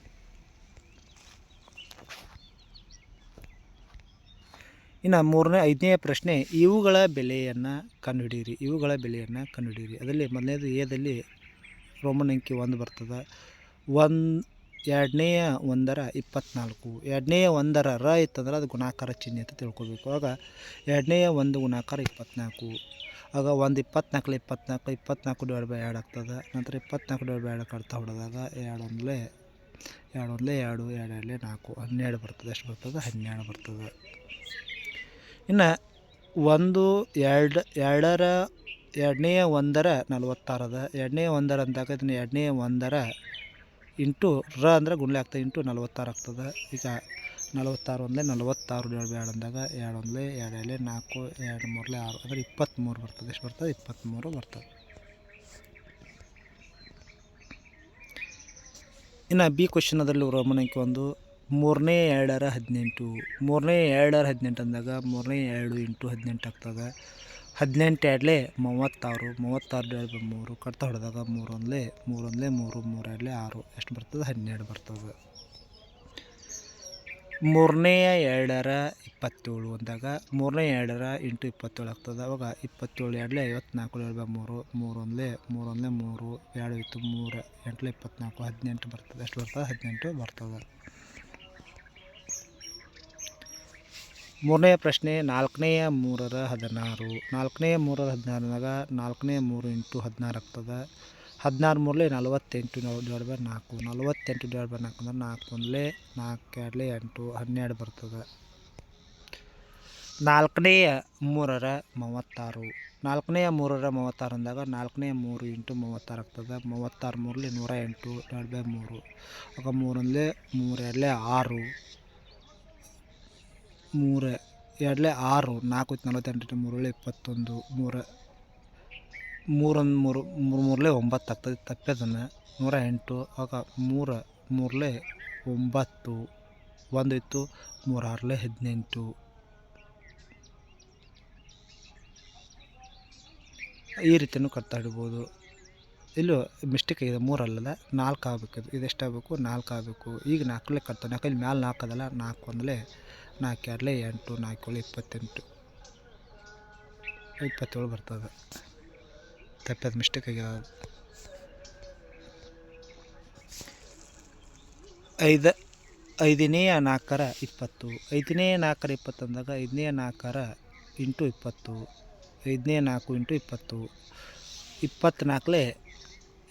ಇನ್ನು ಮೂರನೇ, ಐದನೇ ಪ್ರಶ್ನೆ, ಇವುಗಳ ಬೆಲೆಯನ್ನು ಕಂಡುಹಿಡಿಯಿರಿ, ಇವುಗಳ ಬೆಲೆಯನ್ನು ಕಂಡುಹಿಡಿಯಿರಿ. ಅದರಲ್ಲಿ ಮೊದಲನೇದು ಎದಲ್ಲಿ ರೋಮನ್ ಅಂಕಿ ಒಂದು ಬರ್ತದೆ. ಒಂದು ಎರಡನೆಯ ಒಂದರ ಇಪ್ಪತ್ತ್ನಾಲ್ಕು ಎರಡನೆಯ ಒಂದರ ರ ಇತ್ತಂದ್ರೆ ಅದು ಗುಣಾಕಾರ ಚಿಹ್ನೆ ಅಂತ ತಿಳ್ಕೊಬೇಕು. ಆಗ ಎರಡನೆಯ ಒಂದು ಗುಣಾಕಾರ ಇಪ್ಪತ್ತ್ನಾಲ್ಕು ಆಗ ಒಂದು ಇಪ್ಪತ್ನಾಲ್ಕಲೆ ಇಪ್ಪತ್ನಾಲ್ಕು ಇಪ್ಪತ್ನಾಲ್ಕು ಡಿವೈಡ್ ಬೈ ಎರಡು ಆಗ್ತದೆ. ನಂತರ ಇಪ್ಪತ್ನಾಲ್ಕು ಡಿವೈಡ್ ಬೈ ಎರಡು ಕಡ್ತಾ ಹೊಡೆದಾಗ ಎರಡು ಒಂದಲೇ ಎರಡು ಒಂದಲೇ ಎರಡು ಎರಡು ಎರಡಲೇ ನಾಲ್ಕು, ಹನ್ನೆರಡು ಬರ್ತದೆ. ಎಷ್ಟು ಬರ್ತದೆ? ಹನ್ನೆರಡು ಬರ್ತದೆ. ಇನ್ನು ಒಂದು ಎರಡು, ಎರಡರ ಎರಡನೆಯ ಒಂದರ ನಲವತ್ತಾರದ, ಎರಡನೇ ಒಂದರ ಅಂದಾಗ ಇದನ್ನು ಎರಡನೇ ಒಂದರ ಇಂಟು ರ ಅಂದರೆ ಗುಂಡ್ಲೆ ಆಗ್ತದೆ, ಇಂಟು ನಲ್ವತ್ತಾರು ಆಗ್ತದೆ. ಈಗ ನಲವತ್ತಾರು ಒಂದಲೇ ನಲವತ್ತಾರು ಎರಡು ಅಂದಾಗ ಎರಡು ಒಂದಲೇ, ಎರಡು ಎಲೆ ನಾಲ್ಕು, ಎರಡು ಮೂರಲೆ ಆರು, ಅಂದರೆ ಇಪ್ಪತ್ತ್ಮೂರು ಬರ್ತದೆ. ಎಷ್ಟು ಬರ್ತದೆ? ಇಪ್ಪತ್ತ್ಮೂರು ಬರ್ತದೆ. ಇನ್ನು ಬಿ ಕ್ವಶನ್ ಅದರಲ್ಲಿ ರೋಮನಕ್ಕೆ ಒಂದು ಮೂರನೇ ಎರಡರ ಹದಿನೆಂಟು, ಮೂರನೇ ಎರಡರ ಹದಿನೆಂಟು ಅಂದಾಗ ಮೂರನೇ ಎರಡು ಇಂಟು ಹದಿನೆಂಟು ಆಗ್ತದೆ. ಹದಿನೆಂಟು ಎರಡಲೇ ಮೂವತ್ತಾರು ಮೂವತ್ತಾರು ಎರಡು ಮೂರು, ಕಡ್ತ ಹೊಡೆದಾಗ ಮೂರೊಂದ್ಲೆ ಮೂರೊಂದ್ಲೆ ಮೂರು ಮೂರು ಎರಡ್ಲೆ ಆರು, ಎಷ್ಟು ಬರ್ತದೆ? ಹನ್ನೆರಡು ಬರ್ತದೆ. ಮೂರನೇ ಎರಡರ ಇಪ್ಪತ್ತೇಳು ಅಂದಾಗ ಮೂರನೇ ಎರಡರ ಇಂಟು ಇಪ್ಪತ್ತೇಳು ಆಗ್ತದೆ. ಅವಾಗ ಇಪ್ಪತ್ತೇಳು ಎರಡಲೇ ಐವತ್ನಾಲ್ಕು, ಎರಡು ಮೂರು, ಮೂರೊಂದ್ಲೆ ಮೂರೊಂದ್ಲೆ ಮೂರು, ಎರಡು ಇತ್ತು ಮೂರು, ಎಂಟಲೇ ಇಪ್ಪತ್ನಾಲ್ಕು, ಹದಿನೆಂಟು ಬರ್ತದೆ. ಎಷ್ಟು ಬರ್ತದೆ? ಹದಿನೆಂಟು ಬರ್ತದೆ. ಮೂರನೇ ಪ್ರಶ್ನೆ ನಾಲ್ಕನೆಯ ಮೂರರ ಹದಿನಾರು. ನಾಲ್ಕನೆಯ ಮೂರರ ಹದಿನಾರನಾಗ ನಾಲ್ಕನೇ ಮೂರು ಇಂಟು ಹದಿನಾರು ಆಗ್ತದೆ. ಹದಿನಾರು ಮೂರಲೇ ನಲವತ್ತೆಂಟು ಡಿವೈಡ್ ಬೈ ನಾಲ್ಕು. ನಲವತ್ತೆಂಟು ಡಿವೈಡ್ ಬೈ ನಾಲ್ಕು ಅಂದ್ರೆ ನಾಲ್ಕು ಒಂದಲೇ ನಾಲ್ಕು ಎರಡಲೇ ಎಂಟು ಹನ್ನೆರಡು ಬರ್ತದೆ. ನಾಲ್ಕನೆಯ ಮೂರರ ಮೂವತ್ತಾರು. ನಾಲ್ಕನೆಯ ಮೂರರ ಮೂವತ್ತಾರು ಅಂದಾಗ ನಾಲ್ಕನೆಯ ಮೂರು ಇಂಟು ಮೂವತ್ತಾರು ಆಗ್ತದೆ. ಮೂವತ್ತಾರು ಮೂರಲಿ ನೂರ ಎಂಟು ಡಿವೈಡ್ ಬೈ ಮೂರು. ಆಗ ಮೂರೊಂದಲೇ ಮೂರು ಎರಡಲೇ ಆರು. ಮೂರು, ಎರಡಲೆ ಆರು, ನಾಲ್ಕು ನಲವತ್ತೆಂಟು ಮೂರಲೆ ಇಪ್ಪತ್ತೊಂದು, ಮೂರು, ಮೂರೊಂದು ಮೂರು ಮೂರು ಮೂರಲೆ ಒಂಬತ್ತು ಆಗ್ತದೆ ತಪ್ಪದನ್ನು ನೂರ ಎಂಟು, ಆಗ ಮೂರು ಮೂರಲೆ ಒಂಬತ್ತು, ಒಂದು ಇತ್ತು ಮೂರಾರಲೆ ಹದಿನೆಂಟು. ಈ ರೀತಿಯೂ ಕಟ್ತಾ ಹಿಡ್ಬೋದು ಇಲ್ಲೂ ಮಿಸ್ಟೇಕ್ ಆಗಿದೆ ಮೂರಲ್ಲದ ನಾಲ್ಕು ಆಗಬೇಕು ಇದೆಷ್ಟಾಗಬೇಕು ನಾಲ್ಕು ಆಗಬೇಕು. ಈಗ ನಾಲ್ಕಲ್ಲೇ ಕಟ್ತಾ, ನಾಲ್ಕಲ್ಲಿ ಮ್ಯಾಲೆ ನಾಲ್ಕು ಅದಲ್ಲ, ನಾಲ್ಕು ಒಂದಲೇ ನಾಲ್ಕು ಎರಡು ಎಂಟು, ನಾಲ್ಕು ಏಳು ಇಪ್ಪತ್ತೆಂಟು. ಇಪ್ಪತ್ತೇಳು ಬರ್ತದೆ. ತಪ್ಪದ ಮಿಸ್ಟೇಕ್ ಆಗ್ಯದ ಐದು, ಐದನೇ ನಾಲ್ಕರ ಇಪ್ಪತ್ತು, ಐದನೇ ನಾಲ್ಕರ ಇಪ್ಪತ್ತು ಅಂದಾಗ ಐದನೇ ನಾಲ್ಕರ ಇಂಟು ಇಪ್ಪತ್ತು, ಐದನೇ ನಾಲ್ಕು ಇಂಟು ಇಪ್ಪತ್ತು ಇಪ್ಪತ್ತ್ನಾಲ್ಕಲೇ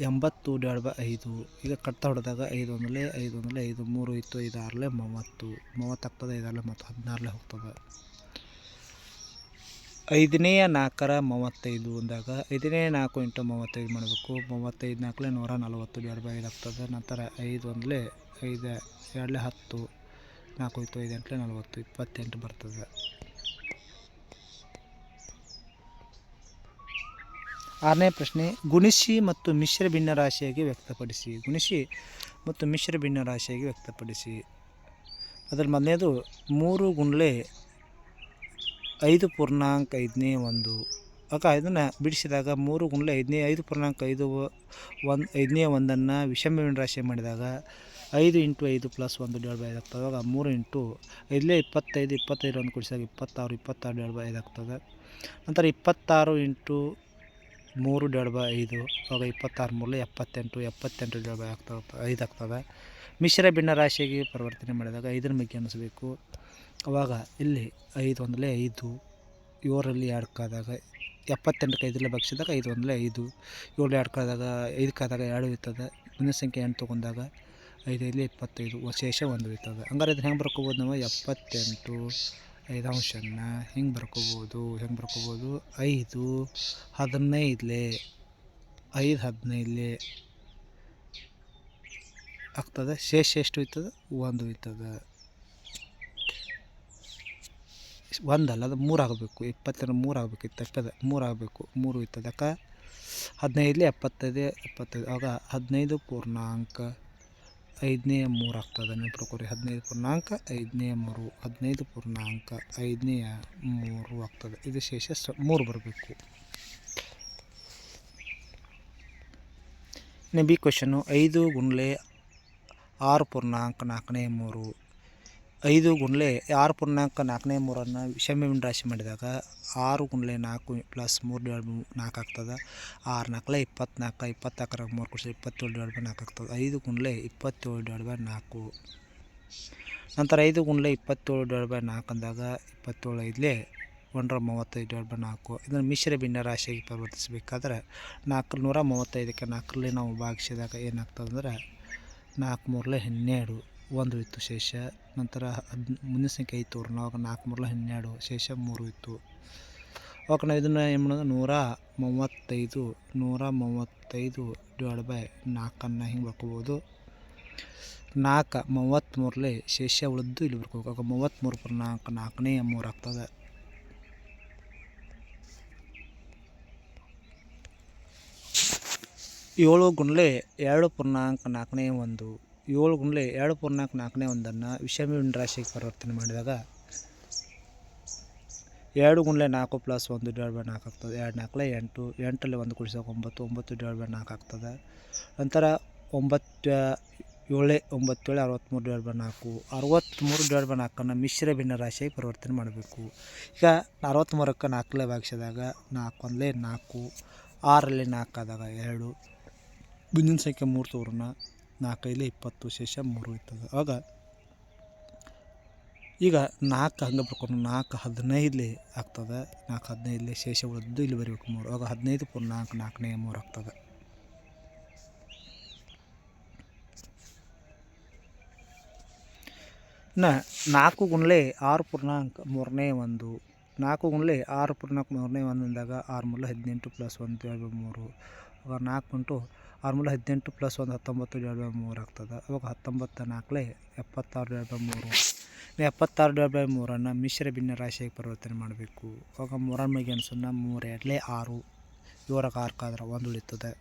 ಎಂಬತ್ತು ಡಿವೈಡ್ ಬೈ ಐದು. ಈಗ ಕಟ್ತಾ ಹೊಡೆದಾಗ ಐದು ಒಂದಲೇ ಐದು ಒಂದಲೇ ಐದು, ಮೂರು ಇತ್ತು ಐದು ಆರಲೇ ಮೂವತ್ತು. ಮೂವತ್ತು ಆಗ್ತದೆ ಮತ್ತು ಹದಿನಾರಲೇ ಹೋಗ್ತದೆ. ಐದನೇ ನಾಲ್ಕರ ಮೂವತ್ತೈದು ಅಂದಾಗ ಐದನೇ ನಾಲ್ಕು ಇಂಟು ಮೂವತ್ತೈದು ಮಾಡಬೇಕು. ಮೂವತ್ತೈದು ನಾಲ್ಕಲೇ ನೂರ ನಲವತ್ತು ಡಿವೈಡ್ ಬೈ ಐದು ಆಗ್ತದೆ. ನಂತರ ಐದು ಒಂದಲೇ ಐದು ಎರಡಲೇ ಹತ್ತು, ನಾಲ್ಕು ಇತ್ತು ಐದು ಎಂಟಲೇ ನಲವತ್ತು, ಇಪ್ಪತ್ತೆಂಟು ಬರ್ತದೆ. ಆರನೇ ಪ್ರಶ್ನೆ, ಗುಣಿಸಿ ಮತ್ತು ಮಿಶ್ರ ಭಿನ್ನರಾಶಿಯಾಗಿ ವ್ಯಕ್ತಪಡಿಸಿ. ಗುಣಿಸಿ ಮತ್ತು ಮಿಶ್ರ ಭಿನ್ನರಾಶಿಯಾಗಿ ವ್ಯಕ್ತಪಡಿಸಿ. ಅದರ ಮೊದಲನೇದು, ಮೂರು ಗುಂಡ್ಲೆ ಐದು ಪೂರ್ಣಾಂಕ ಐದನೇ ಒಂದು. ಅಕ್ಕ, ಇದನ್ನು ಬಿಡಿಸಿದಾಗ ಮೂರು ಗುಂಡ್ಲೆ ಐದನೇ, ಐದು ಪೂರ್ಣಾಂಕ ಐದು ಒಂದು, ಐದನೇ ಒಂದನ್ನು ವಿಷಮ ಭಿನ್ನರಾಶಿ ಮಾಡಿದಾಗ ಐದು ಇಂಟು ಐದು ಪ್ಲಸ್ ಒಂದು ಡಿವೈಡ್ ಬೈ ಐದಾಗ್ತದೆ. ಆಗ ಮೂರು ಇಂಟು ಐದಲೇ ಇಪ್ಪತ್ತೈದು ಇಪ್ಪತ್ತೈದು ಒಂದು ಕುಡಿಸಿದಾಗ ಇಪ್ಪತ್ತಾರು ಇಪ್ಪತ್ತಾರು ಡಿವೈಡ್ ಬೈ ಐದಾಗ್ತದೆ. ನಂತರ ಇಪ್ಪತ್ತಾರು ಇಂಟು ಮೂರು ಡಿವೈಡ್ ಬೈ ಐದು ಅವಾಗ ಇಪ್ಪತ್ತಾರು ಮೂರಲೆ ಎಪ್ಪತ್ತೆಂಟು ಎಪ್ಪತ್ತೆಂಟು ಡಿವೈಡ್ ಬೈ ಆಗ್ತದೆ ಐದು ಆಗ್ತದೆ ಮಿಶ್ರ ಭಿನ್ನ ರಾಶಿಗೆ ಪರಿವರ್ತನೆ ಮಾಡಿದಾಗ ಐದರ ಬಗ್ಗೆ ಅನಿಸ್ಬೇಕು. ಅವಾಗ ಇಲ್ಲಿ ಐದು ಒಂದಲೆ ಐದು, ಏಳರಲ್ಲಿ ಎರಡು ಕಾದಾಗ ಎಪ್ಪತ್ತೆಂಟಕ್ಕೆ ಐದರಲ್ಲಿ ಬಗ್ಸಿದಾಗ ಐದು ಒಂದಲೆ ಐದು ಏಳು ಎರಡು ಕಾದಾಗ, ಐದು ಕಾದಾಗ ಎರಡು ಇರ್ತದೆ. ಮುಂದಿನ ಸಂಖ್ಯೆ ಎಂಟು ತೊಗೊಂಡಾಗ ಐದು ಇಲ್ಲಿ ಇಪ್ಪತ್ತೈದು, ಶೇಷ ಒಂದು ಇರ್ತದೆ. ಹಂಗಾರೆ ಇದನ್ನ ಹೆಂಗೆ ಬರ್ಕೋಬೋದು ನಾವು? ಎಪ್ಪತ್ತೆಂಟು. ಐದಾಂಶನ್ನ ಹೆಂಗೆ ಬರ್ಕೋಬೋದು ಹೆಂಗೆ ಬರ್ಕೋಬೋದು? ಐದು, ಹದಿನೈದಲೇ ಐದು ಹದಿನೈದಲೇ ಆಗ್ತದೆ. ಶೇಷ ಎಷ್ಟು ಇರ್ತದೆ ಒಂದು ಇರ್ತದೆ ಒಂದಲ್ಲ ಅದು ಮೂರು ಆಗಬೇಕು. ಇಪ್ಪತ್ತೆರಡು ಮೂರು ಆಗಬೇಕು ಇತ್ತದ ಮೂರು ಆಗಬೇಕು. ಮೂರು ಇರ್ತದೆ ಯಾಕೆ? ಹದಿನೈದಲೇ ಎಪ್ಪತ್ತೈದು ಎಪ್ಪತ್ತೈದು. ಆಗ ಹದಿನೈದು ಪೂರ್ಣಾಂಕ ಐದನೇ ಮೂರು ಆಗ್ತದೆ ನೆನ್ಪಿಡ್ಕೊರಿ ಹದಿನೈದು ಪೂರ್ಣಾಂಕ, ಐದನೇ ಮೂರು, ಹದಿನೈದು ಪೂರ್ಣಾಂಕ, ಐದನೇ ಮೂರು ಆಗ್ತದೆ. ಇದು ಶೇಷ ಮೂರು ಬರಬೇಕು. ನೆಬಿ ಕ್ವಶನು, ಐದು ಗುಂಡ್ಲೆ ಆರು ಪೂರ್ಣಾಂಕ ನಾಲ್ಕನೇ ಮೂರು. ಐದು ಗುಂಡ್ಲೆ ಆರು ಪೂರ್ಣಾಂಕ ನಾಲ್ಕನೇ ಮೂರನ್ನು ವಿಷಮ ರಾಶಿ ಮಾಡಿದಾಗ ಆರು ಗುಂಡ್ಲೆ ನಾಲ್ಕು ಪ್ಲಸ್ ಮೂರು ಡಿವೈಡ್ ನಾಲ್ಕು ಆಗ್ತದೆ. ಆರು ನಾಲ್ಕಲೆ ಇಪ್ಪತ್ನಾಲ್ಕು, ಇಪ್ಪತ್ನಾಲ್ಕರಾಗ ಮೂರು ಕೊಡಿಸಿ ಇಪ್ಪತ್ತೇಳು ಡಿವೈಡ್ ಬೈ ನಾಲ್ಕು ಆಗ್ತದೆ. ಐದು ಗುಂಡ್ಲೆ ಇಪ್ಪತ್ತೇಳು ಡಿವೈಡ್ ಬೈ ನಾಲ್ಕು. ನಂತರ ಐದು ಗುಂಡ್ಲೆ ಇಪ್ಪತ್ತೇಳು ಡಿವೈಡ್ ಬೈ ನಾಲ್ಕು ಅಂದಾಗ ಇಪ್ಪತ್ತೇಳು ಐದಲೇ ಒಂದರ ಮೂವತ್ತೈದು ಡಿವೈಡ್ ಬೈ ನಾಲ್ಕು. ಇದನ್ನು ಮಿಶ್ರ ಭಿನ್ನ ರಾಶಿಯಾಗಿ ಪರಿವರ್ತಿಸಬೇಕಾದ್ರೆ ನಾಲ್ಕು ನೂರ ಮೂವತ್ತೈದಕ್ಕೆ ನಾಲ್ಕರಲ್ಲಿ ನಾವು ಭಾಗಿಸಿದಾಗ ಏನಾಗ್ತದೆ ಅಂದ್ರೆ ನಾಲ್ಕು ಮೂರಲೆ ಹನ್ನೆರಡು. ಒಂದು ಇತ್ತು ಶೇಷ, ನಂತರ ಹದ್ ಮುಂದಿನ ಸಂಖ್ಯೆ ಐದು ತೋರು ಅವಾಗ ನಾಲ್ಕು ಮೂರ್ಲ ಹನ್ನೆರಡು, ಶೇಷ ಮೂರು ಇತ್ತು. ಅವಾಗ ನಾವು ಇದನ್ನು ಏನು ಮಾಡೋದು, ನೂರ ಮೂವತ್ತೈದು ನೂರ ಮೂವತ್ತೈದು ಡಿವೈಡ್ ಬೈ ನಾಲ್ಕನ್ನು ಹಿಂಗೆ ಬರ್ಕೋಬೋದು. ನಾಲ್ಕು ಮೂವತ್ತ್ಮೂರಲ್ಲಿ ಶೇಷ ಉಳಿದು ಇಲ್ಲಿ ಬರ್ಕೋಬೇಕು. ಆಗ ಮೂವತ್ತ್ಮೂರು ಪರ್ ನಾಲ್ಕು, ನಾಲ್ಕನೇ ಮೂರು ಆಗ್ತದೆ. ಏಳು ಗುಂಡ್ಲೆ ಎರಡು ಪೂರ್ಣಾಂಕ ನಾಲ್ಕನೇ ಒಂದು. ಏಳು ಗುಂಡ್ಲೆ ಎರಡು ಪೂರ್ನಾಲ್ಕು ನಾಲ್ಕನೇ ಒಂದನ್ನು ವಿಷಮ ರಾಶಿಗೆ ಪರಿವರ್ತನೆ ಮಾಡಿದಾಗ ಎರಡು ಗುಂಡ್ಲೆ ನಾಲ್ಕು ಪ್ಲಸ್ ಒಂದು ಡಿವೈಡ್ ಬೈ ನಾಲ್ಕು ಆಗ್ತದೆ. ಎರಡು ನಾಲ್ಕಲೆ ಎಂಟು, ಎಂಟರಲ್ಲಿ ಒಂದು ಕುಡಿಸಿದಾಗ ಒಂಬತ್ತು ಒಂಬತ್ತು ಡಿವೈಡ್ ಬೈ ನಾಲ್ಕು ಆಗ್ತದೆ. ನಂತರ ಒಂಬತ್ತು, ಏಳೆ, ಒಂಬತ್ತೇಳು ಅರವತ್ತ್ಮೂರು ಡಿವೈಡ್ ಬೈ ನಾಲ್ಕು. ಅರವತ್ತ್ಮೂರು ಡಿವೈಡ್ ಬೈ ನಾಲ್ಕನ್ನು ಮಿಶ್ರ ಭಿನ್ನ ರಾಶಿಯಾಗಿ ಪರಿವರ್ತನೆ ಮಾಡಬೇಕು. ಈಗ ಅರವತ್ತ್ಮೂರಕ್ಕೆ ನಾಲ್ಕಲೇ ಭಾಗಿಸಿದಾಗ ನಾಲ್ಕು ಒಂದಲೇ ನಾಲ್ಕು, ಆರಲ್ಲಿ ನಾಲ್ಕು ಆದಾಗ ಎರಡು ಬಿಂದಿನ ಸಂಖ್ಯೆ ಮೂರು ತೋರಣ. ನಾಲ್ಕೈಲಿ ಇಪ್ಪತ್ತು ಶೇಷ ಮೂರು ಇರ್ತದೆ. ಆಗ ಈಗ ನಾಲ್ಕು ಹಂಗೆ ಬರ್ಕೊಂಡು ನಾಲ್ಕು ಹದಿನೈದಲಿ ಆಗ್ತದೆ. ನಾಲ್ಕು ಹದಿನೈದಲಿ ಶೇಷ ಉಳಿದು ಇಲ್ಲಿ ಬರೀಬೇಕು ಮೂರು. ಆಗ ಹದಿನೈದು ನಾಲ್ಕು, ನಾಲ್ಕನೇ ಮೂರು ಆಗ್ತದೆ. ಇನ್ನು ನಾಲ್ಕು ಗುಣಲೆ ಆರು ಪೂರ್ಣಾಂಕ ಮೂರನೇ ಒಂದು. ನಾಲ್ಕು ಗುಣಲೆ ಆರು ಪೂರ್ಣಾಂಕ ಮೂರನೇ ಒಂದು ಅಂದಾಗ ಆರು ಮೂಲ ಹದಿನೆಂಟು ಪ್ಲಸ್ ಒಂದು ಎರಡು ಮೂರು. ಆವಾಗ ನಾಲ್ಕು ಇಂಟು ಆರು ಮೂಲ ಹದಿನೆಂಟು ಪ್ಲಸ್ ಒಂದು ಹತ್ತೊಂಬತ್ತು ಡಿವೈಡ್ ಬೈ ಮೂರು ಆಗ್ತದೆ. ಅವಾಗ ಹತ್ತೊಂಬತ್ತು ನಾಲ್ಕಲೇ ಎಪ್ಪತ್ತಾರು ಡಿವೈಡ್ ಬೈ ಮೂರು. ಎಪ್ಪತ್ತಾರು ಡಿವೈಡ್ ಬೈ ಮೂರನ್ನು ಮಿಶ್ರ ಭಿನ್ನ ರಾಶಿಯಾಗಿ ಪರಿವರ್ತನೆ ಮಾಡಬೇಕು. ಅವಾಗ ಮೂರನ್ನ ಮೇಲೆ ಅನ್ಸನ್ನ ಮೂರು, ಎರಡಲೇ ಆರು ಇವರಾಗ ಆರ್ಕಾದ್ರೆ ಒಂದು ಉಳಿತದೆ.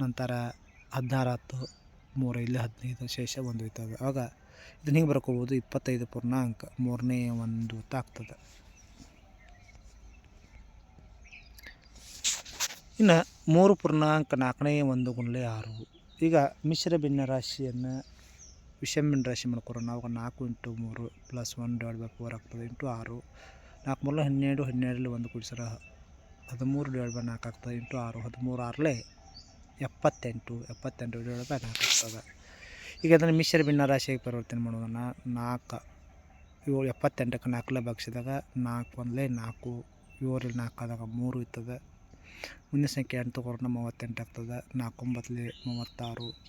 ನಂತರ ಹದಿನಾರು ಹತ್ತು, ಮೂರು, ಇಲ್ಲಿ ಹದಿನೈದು ಶೇಷ ಒಂದು ಉಳಿತದೆ. ಆಗ ಇದನ್ನ ಹಿಂಗೆ ಬರ್ಕೊಬೋದು ಇಪ್ಪತ್ತೈದು ಪೂರ್ಣಾಂಕ ಮೂರನೇ ಒಂದು ಆಗ್ತದೆ. ಇನ್ನು ಮೂರು ಪೂರ್ಣಾಂಕ ನಾಲ್ಕನೇ ಒಂದು ಗುಂಡ್ಲೆ ಆರು. ಈಗ ಮಿಶ್ರ ಭಿನ್ನ ರಾಶಿಯನ್ನು ವಿಷಮ ಭಿನ್ನ ರಾಶಿ ಮಾಡ್ಕೊರೋಣ ಅವಾಗ ನಾಲ್ಕು ಇಂಟು ಮೂರು plus one divide by four ಆಗ್ತದೆ, ಇಂಟು ಆರು. ನಾಲ್ಕು ಮೂರು ಹನ್ನೆರಡು ಹನ್ನೆರಡರಲ್ಲಿ ಒಂದು ಕೂಡಿಸರ ಹದಿಮೂರು ಡಿವೈಡ್ ಬೈ ನಾಲ್ಕು ಆಗ್ತದೆ, ಇಂಟು ಆರು. ಹದಿಮೂರು ಆರಲೆ ಎಪ್ಪತ್ತೆಂಟು ಎಪ್ಪತ್ತೆಂಟು ಡಿವೈಡ್ ಬೈ ನಾಲ್ಕು ಆಗ್ತದೆ. ಈಗ ಅದನ್ನು ಮಿಶ್ರ ಭಿನ್ನ ರಾಶಿಯಾಗಿ ಪರಿವರ್ತನೆ ಮಾಡೋಣ ನಾಲ್ಕು, ಏಳು, ಎಪ್ಪತ್ತೆಂಟಕ್ಕೆ ನಾಲ್ಕಲೇ ಭಾಗಿಸಿದಾಗ ನಾಲ್ಕು ಒಂದಲೇ ನಾಲ್ಕು, ಏಳರಲ್ಲಿ ನಾಲ್ಕು ಆದಾಗ ಮೂರು ಇರ್ತದೆ. ಮುಂದಿನ ಸಂಖ್ಯೆ ಎಂಟು ಕೊರೋನಾ ಮೂವತ್ತೆಂಟು ಆಗ್ತದೆ. ನಾಲ್ಕೊಂಬತ್ತಲಿ ಮೂವತ್ತಾರು,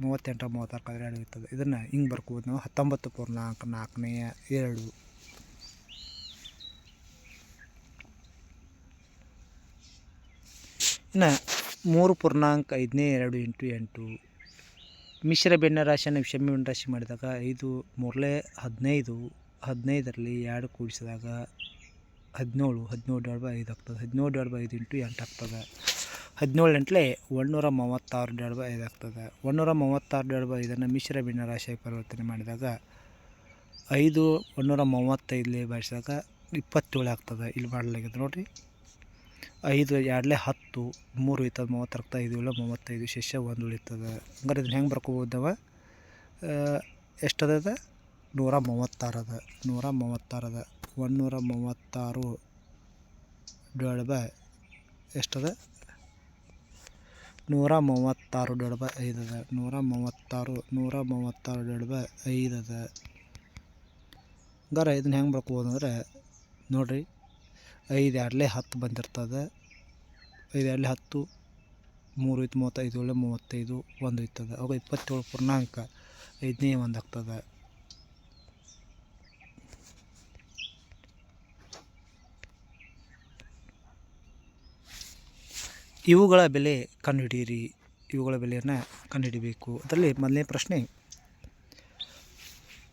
ಮೂವತ್ತೆಂಟು, ಮೂವತ್ತಾರು ಕಳೆದ್ರೆ ಎರಡು ಇರ್ತದೆ. ಇದನ್ನು ಹಿಂಗೆ ಬರ್ಕೋಬೋದು ನಾವು. ಹತ್ತೊಂಬತ್ತು ಪೂರ್ಣಾಂಕ ನಾಲ್ಕನೆಯ ಎರಡು. ಇನ್ನು ಮೂರು ಪೂರ್ಣಾಂಕ ಐದನೇ, ಎರಡು, ಎಂಟು ಎಂಟು. ಮಿಶ್ರ ಭಿನ್ನ ರಾಶಿಯನ್ನು ವಿಷಮ ರಾಶಿ ಮಾಡಿದಾಗ ಐದು ಮೂರಲೇ ಹದಿನೈದು, ಹದಿನೈದರಲ್ಲಿ ಎರಡು ಕೂಡಿಸಿದಾಗ ಹದಿನೇಳು ಹದಿನೇಳು ಡಿವೈಡ್ ಬೈ ಐದು ಆಗ್ತದೆ. ಹದಿನೇಳು ಡಿವೈಡ್ ಬೈ ಐದು ಇಂಟು ಎಂಟು ಆಗ್ತದೆ. ಹದಿನೇಳು ಎಂಟ್ಲೆ ಒಂದುನೂರ ಮೂವತ್ತಾರು ಡಿವೈಡ್ ಬೈ ಐದು ಆಗ್ತದೆ. ಒಂದುನೂರ ಮೂವತ್ತಾರು ಡಿವೈಡ್ ಬೈ ಐದನ್ನು ಮಿಶ್ರ ಭಿನ್ನ ರಾಶಿಯಾಗಿ ಪರಿವರ್ತನೆ ಮಾಡಿದಾಗ ಐದು ಒಂದುನೂರ ಮೂವತ್ತೈದಲೇ ಬಾರಿಸಿದಾಗ ಇಪ್ಪತ್ತೇಳು ಆಗ್ತದೆ. ಇಲ್ಲಿ ಮಾಡಲಾಗಿದೆ ನೋಡಿರಿ. ಐದು, ಎರಡಲೆ ಹತ್ತು, ಮೂರು ಇರ್ತದೆ ಮೂವತ್ತರಕ್ತ ಐದು ಇಲ್ಲ ಮೂವತ್ತೈದು ಶಿಷ್ಯ ಒಂದು ಉಳಿತದೆ. ಹಂಗಾರೆ ಇದನ್ನ ಹೆಂಗೆ ಬರ್ಕೋಬೋದವ? ಎಷ್ಟದ ನೂರ ಮೂವತ್ತಾರದ ನೂರ ಮೂವತ್ತಾರದ ಒಂದುನೂರ ಮೂವತ್ತಾರು ಡಿವೈಡ್ ಬೈ ಎಷ್ಟದ? ನೂರ ಮೂವತ್ತಾರು ಡಿವೈಡ್ ಬೈ ಐದು ಅದ ನೂರ ಮೂವತ್ತಾರು ನೂರ ಮೂವತ್ತಾರು ಡಿವೈಡ್ ಬೈ ಐದು ಅದ ಹಂಗಾರೆ ಇದನ್ನ ಹೆಂಗೆ ಬರ್ಕೋಬೋದು ಅಂದರೆ, ನೋಡಿರಿ ಐದು ಎರಡಲೇ ಹತ್ತು ಬಂದಿರ್ತದೆ. ಐದು ಎರಡಲೇ ಹತ್ತು, ಮೂರು ಇತ್ತು ಮೂವತ್ತೈದು ಏಳು ಮೂವತ್ತೈದು, ಒಂದು ಇರ್ತದೆ. ಅವಾಗ ಇಪ್ಪತ್ತೇಳು ಪೂರ್ಣಾಂಕ ಐದನೇ ಒಂದು ಆಗ್ತದೆ. ಇವುಗಳ ಬೆಲೆ ಕಂಡುಹಿಡಿಯಿರಿ. ಇವುಗಳ ಬೆಲೆಯನ್ನು ಕಂಡುಹಿಡಿಬೇಕು. ಅದರಲ್ಲಿ ಮೊದಲನೇ ಪ್ರಶ್ನೆ,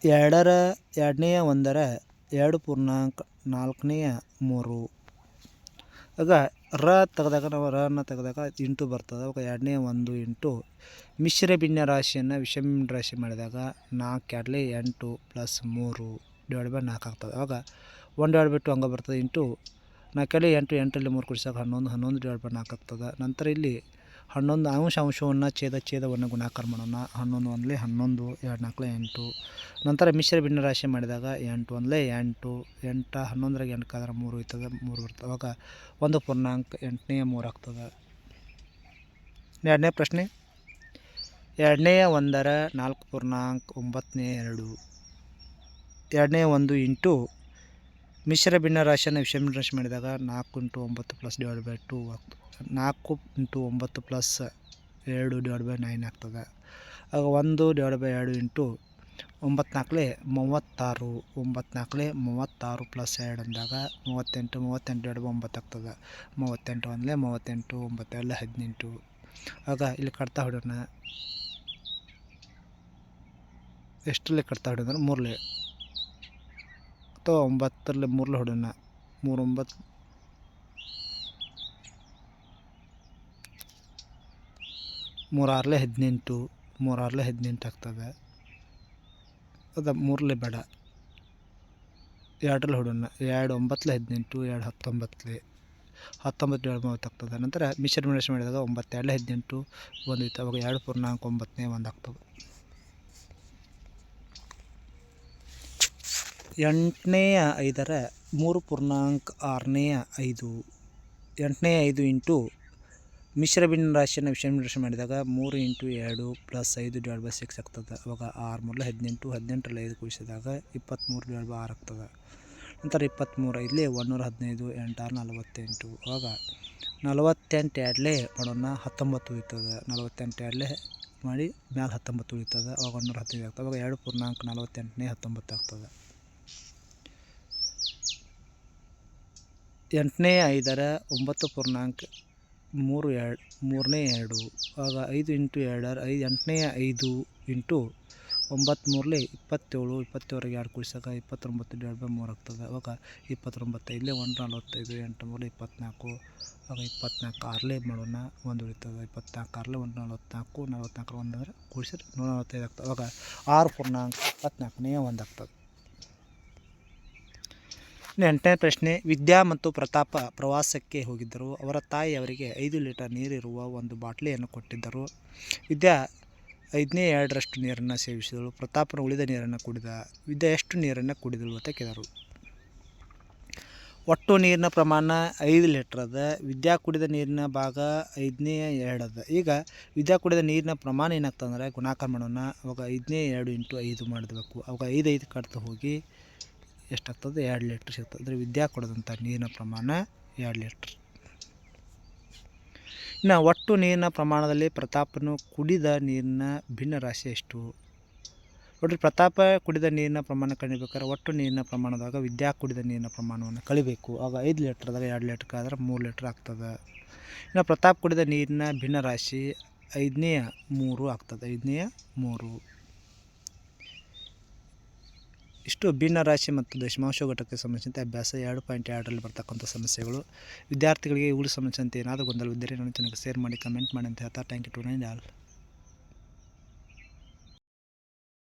ಎರಡರ, ಎರಡನೆಯ ಒಂದರ ಎರಡು ಪೂರ್ಣಾಂಕ ನಾಲ್ಕನೆಯ ಮೂರು. ಆಗ ರ ತೆಗೆದಾಗ ನಾವು ರನ್ನ ತೆಗೆದಾಗ ಇಂಟು ಬರ್ತದೆ. ಅವಾಗ ಎರಡನೇ ಒಂದು ಇಂಟು ಮಿಶ್ರ ಭಿನ್ನ ರಾಶಿಯನ್ನು ವಿಷಮ ರಾಶಿ ಮಾಡಿದಾಗ ನಾಲ್ಕು ಎರಡಲೇ ಎಂಟು ಪ್ಲಸ್ ಮೂರು ಡಿವೈಡ್ ಬೈ ನಾಲ್ಕು ಆಗ್ತದೆ. ಅವಾಗ ಒಂದು ಡಿವೈಡ್ ಬೈ ಟು ಹಂಗೆ ಬರ್ತದೆ ಇಂಟು ನಾಲ್ಕಲ್ಲಿ ಎಂಟು ಎಂಟರಲ್ಲಿ ಮೂರು ಕುಡಿಸಾಗ ಹನ್ನೊಂದು ಹನ್ನೊಂದು ಡಿವೈಡ್ ಬೈ ನಾಲ್ಕು ಆಗ್ತದೆ. ನಂತರ ಇಲ್ಲಿ ಹನ್ನೊಂದು ಅಂಶ ಅಂಶವನ್ನು ಛೇದ ಛೇದವನ್ನು ಗುಣಾಕಾರ ಮಾಡೋಣ. ಹನ್ನೊಂದು ಒಂದಲೇ ಹನ್ನೊಂದು, ಎರಡು ನಾಲ್ಕಲೇ ಎಂಟು. ನಂತರ ಮಿಶ್ರ ಭಿನ್ನ ರಾಶಿ ಮಾಡಿದಾಗ ಎಂಟು ಒಂದಲೇ ಎಂಟು. ಎಂಟು ಹನ್ನೊಂದರಾಗ ಎಂಟಕ್ಕಾದ್ರೆ ಮೂರು ಇರ್ತದೆ ಮೂರು ಬರ್ತದೆ. ಅವಾಗ ಒಂದು ಪೂರ್ಣಾಂಕ ಎಂಟನೇ ಮೂರು ಆಗ್ತದೆ. ಎರಡನೇ ಪ್ರಶ್ನೆ. ಎರಡನೇ ಒಂದರ ನಾಲ್ಕು ಪೂರ್ಣಾಂಕ ಒಂಬತ್ತನೇ ಎರಡು. ಎರಡನೇ ಒಂದು ಇಂಟು ಮಿಶ್ರ ಭಿನ್ನ ರಾಶಿಯನ್ನು ವಿಷಮ ರಾಶಿ ಮಾಡಿದಾಗ ನಾಲ್ಕು ಇಂಟು ಒಂಬತ್ತು ಪ್ಲಸ್ ಡಿವೈಡ್ ಬೈ ಟು ಆಗ್ತದೆ. ನಾಲ್ಕು ಇಂಟು ಒಂಬತ್ತು ಪ್ಲಸ್ ಎರಡು ಡಿವೈಡ್ ಬೈ ನೈನ್ ಆಗ್ತದೆ. ಆಗ ಒಂದು ಡಿವೈಡ್ ಬೈ ಎರಡು ಇಂಟು ಒಂಬತ್ತು ಮೂವತ್ತಾರು ಒಂಬತ್ತು ಮೂವತ್ತಾರು ಪ್ಲಸ್ ಎರಡು ಅಂದಾಗ ಮೂವತ್ತೆಂಟು ಮೂವತ್ತೆಂಟು ಡಿವೈಡ್ ಬೈ ಒಂಬತ್ತು ಆಗ್ತದೆ. ಮೂವತ್ತೆಂಟು ಒಂದಲೇ ಮೂವತ್ತೆಂಟು ಒಂಬತ್ತೆರಡಲೇ ಹದಿನೆಂಟು. ಆಗ ಇಲ್ಲಿ ಕಟ್ತಾ ಹೊಡೋಣ ಎಷ್ಟರಲ್ಲಿ ಕಟ್ತಾ ಹೊಡೋಣ ಮೂರಲೆ. ಅಥವಾ ಒಂಬತ್ತರಲ್ಲಿ ಮೂರಲ್ಲಿ ಹೊಡೋಣ ಮೂರು ಒಂಬತ್ತು ಮೂರಾರಲೆ ಹದಿನೆಂಟು. ಮೂರಾರಲೆ ಹದಿನೆಂಟು ಆಗ್ತದೆ ಅದು ಮೂರಲೆ ಬೇಡ. ಎರಡರಲ್ಲಿ ಹೊಡೋಣ ಎರಡು ಒಂಬತ್ತಲೆ ಹದಿನೆಂಟು, ಎರಡು ಹತ್ತೊಂಬತ್ತಲೆ. ಹತ್ತೊಂಬತ್ತು ಎರಡು ಮೂವತ್ತು ಆಗ್ತದೆ. ನಂತರ ಮಿಶ್ರ ಮಿಶ್ರ ಮಾಡಿದಾಗ ಒಂಬತ್ತೆರಡಲೆ ಹದಿನೆಂಟು ಒಂದು ಇತ್ತು ಅವಾಗ ಎರಡು ಪೂರ್ಣಾಂಕ ಒಂಬತ್ತನೇ ಒಂದು ಆಗ್ತದೆ. ಎಂಟನೆಯ ಐದರ ಮೂರು ಪೂರ್ಣಾಂಕ ಆರನೆಯ ಐದು. ಎಂಟನೇ ಐದು ಇಂಟು ಮಿಶ್ರ ಭಿನ್ನ ರಾಶಿಯನ್ನು ವಿಷಮ ರಾಶಿ ಮಾಡಿದಾಗ ಮೂರು ಇಂಟು ಎರಡು ಪ್ಲಸ್ ಐದು ಡಿವೈಡ್ ಬೈ ಸಿಕ್ಸ್ ಆಗ್ತದೆ. ಅವಾಗ ಆರು ಮೊದಲು ಹದಿನೆಂಟು, ಹದಿನೆಂಟರಲ್ಲಿ ಐದು ಕೂಡಿಸಿದಾಗ ಇಪ್ಪತ್ತ್ಮೂರು ಡಿವೈಡ್ ಬೈ ಆರು ಆಗ್ತದೆ. ನಂತರ ಇಪ್ಪತ್ತ್ಮೂರು ಐದಲಿ ಒಂದೂರ ಹದಿನೈದು ಎಂಟಾರು ನಲವತ್ತೆಂಟು. ಅವಾಗ ನಲವತ್ತೆಂಟು ಎರಡಲೇ ಮಾಡೋಣ, ಹತ್ತೊಂಬತ್ತು ಉಳಿತದೆ. ನಲವತ್ತೆಂಟು ಎರಡಲೇ ಮಾಡಿ ಮ್ಯಾಲೆ ಹತ್ತೊಂಬತ್ತು ಉಳಿತದೆ. ಅವಾಗ ಒಂದೂರ ಹದಿನೈದು ಆಗ್ತದೆ. ಅವಾಗ ಎರಡು ಪೂರ್ಣಾಂಕ ನಲವತ್ತೆಂಟನೇ ಹತ್ತೊಂಬತ್ತು ಆಗ್ತದೆ. ಎಂಟನೇ ಐದರ ಒಂಬತ್ತು ಪೂರ್ಣಾಂಕ ಮೂರು ಎರಡು ಮೂರನೇ ಎರಡು, ಆಗ ಐದು ಇಂಟು ಎರಡರ ಐದು ಎಂಟನೇ ಐದು ಇಂಟು ಒಂಬತ್ತು ಮೂರಲೆ ಇಪ್ಪತ್ತೇಳು, ಇಪ್ಪತ್ತೇಳರಿಗೆ ಎರಡು ಕೂಡಿಸಾಗ ಇಪ್ಪತ್ತೊಂಬತ್ತು ಎರಡು ಬೈ ಮೂರು ಆಗ್ತದೆ. ಅವಾಗ ಇಪ್ಪತ್ತೊಂಬತ್ತು, ಇಲ್ಲೇ ಒಂದು ನಲ್ವತ್ತೈದು, ಎಂಟು ಮೂರಲೆ ಇಪ್ಪತ್ತ್ನಾಲ್ಕು, ಆಗ ಇಪ್ಪತ್ನಾಲ್ಕು ಆರಲೇ ಮಾಡೋಣ, ಒಂದು ಉಳಿತದೆ. ಇಪ್ಪತ್ನಾಲ್ಕು ಆರಲೇ ಒಂದು ನಲ್ವತ್ತ್ನಾಲ್ಕು, ನಲ್ವತ್ತ್ನಾಲ್ಕರ ಒಂದು ಅಂದರೆ ಕೂಡಿಸಿದ್ರೆ ನೂರ ನಲ್ವತ್ತೈದು ಆಗ್ತದೆ. ಅವಾಗ ಆರು ಪೂರ್ಣಾಂಕ ಇಪ್ಪತ್ತ್ನಾಲ್ಕನೇ ಒಂದು ಆಗ್ತದೆ. ಎಂಟನೇ ಪ್ರಶ್ನೆ, ವಿದ್ಯಾ ಮತ್ತು ಪ್ರತಾಪ ಪ್ರವಾಸಕ್ಕೆ ಹೋಗಿದ್ದರು. ಅವರ ತಾಯಿ ಅವರಿಗೆ ಐದು ಲೀಟರ್ ನೀರಿರುವ ಒಂದು ಬಾಟ್ಲಿಯನ್ನು ಕೊಟ್ಟಿದ್ದರು. ವಿದ್ಯಾ ಐದನೇ ಎರಡರಷ್ಟು ನೀರನ್ನು ಸೇವಿಸಿದಳು. ಪ್ರತಾಪನ ಉಳಿದ ನೀರನ್ನು ಕುಡಿದ, ವಿದ್ಯಾ ಎಷ್ಟು ನೀರನ್ನು ಕುಡಿದಳು ಅಂತ ಕೇಳಿದರು. ಒಟ್ಟು ನೀರಿನ ಪ್ರಮಾಣ ಐದು ಲೀಟ್ರ್ ಅದ. ವಿದ್ಯಾ ಕುಡಿದ ನೀರಿನ ಭಾಗ ಐದನೇ ಎರಡು ಅದ. ಈಗ ವಿದ್ಯಾ ಕುಡಿದ ನೀರಿನ ಪ್ರಮಾಣ ಏನಾಗ್ತದಂದ್ರೆ ಗುಣಾಕಾರ ಮಾಡೋಣ ಅವಾಗ ಐದನೇ ಎರಡು ಇಂಟು ಐದು ಮಾಡಬೇಕು. ಅವಾಗ ಐದು ಐದು ಕಡ್ತಾ ಹೋಗಿ ಎಷ್ಟಾಗ್ತದೆ? ಎರಡು ಲೀಟ್ರ್ ಸಿಗ್ತದೆ. ಅಂದರೆ ವಿದ್ಯಾ ಕೊಡದಂಥ ನೀರಿನ ಪ್ರಮಾಣ ಎರಡು ಲೀಟ್ರ್. ಇನ್ನು ಒಟ್ಟು ನೀರಿನ ಪ್ರಮಾಣದಲ್ಲಿ ಪ್ರತಾಪನು ಕುಡಿದ ನೀರಿನ ಭಿನ್ನ ರಾಶಿ ಎಷ್ಟು? ನೋಡ್ರಿ, ಪ್ರತಾಪ ಕುಡಿದ ನೀರಿನ ಪ್ರಮಾಣ ಕಳಿಬೇಕಾದ್ರೆ ಒಟ್ಟು ನೀರಿನ ಪ್ರಮಾಣದಾಗ ವಿದ್ಯಾ ಕುಡಿದ ನೀರಿನ ಪ್ರಮಾಣವನ್ನು ಕಳಿಬೇಕು. ಆಗ ಐದು ಲೀಟ್ರ್ದಾಗ ಎರಡು ಲೀಟ್ರ್ ಆದ್ರೆ ಮೂರು ಲೀಟ್ರ್ ಆಗ್ತದೆ. ಇನ್ನು ಪ್ರತಾಪ್ ಕುಡಿದ ನೀರಿನ ಭಿನ್ನ ರಾಶಿ ಐದನೇ ಮೂರು ಆಗ್ತದೆ. ಐದನೇ ಮೂರು. ಇಷ್ಟು ಭಿನ್ನ ರಾಶಿ ಮತ್ತು ದಶಮಾಂಶ ಘಟಕಕ್ಕೆ ಸಂಬಂಧಿಸಿದಂತೆ ಅಭ್ಯಾಸ ಎರಡು ಪಾಯಿಂಟ್ ಎರಡರಲ್ಲಿ ಬರ್ತಕ್ಕಂಥ ಸಮಸ್ಯೆಗಳು. ವಿದ್ಯಾರ್ಥಿಗಳಿಗೆ ಇವುಗಳ ಸಂಬಂಧಿಸಿದಂತೆ ಏನಾದರೂ ಗೊಂದಲವಿದ್ದರೆ ನಾನು ಚೆನ್ನಾಗಿ ಶೇರ್ ಮಾಡಿ ಕಮೆಂಟ್ ಮಾಡಿ ಅಂತ ಹೇಳ್ತಾ. Thank you to nine all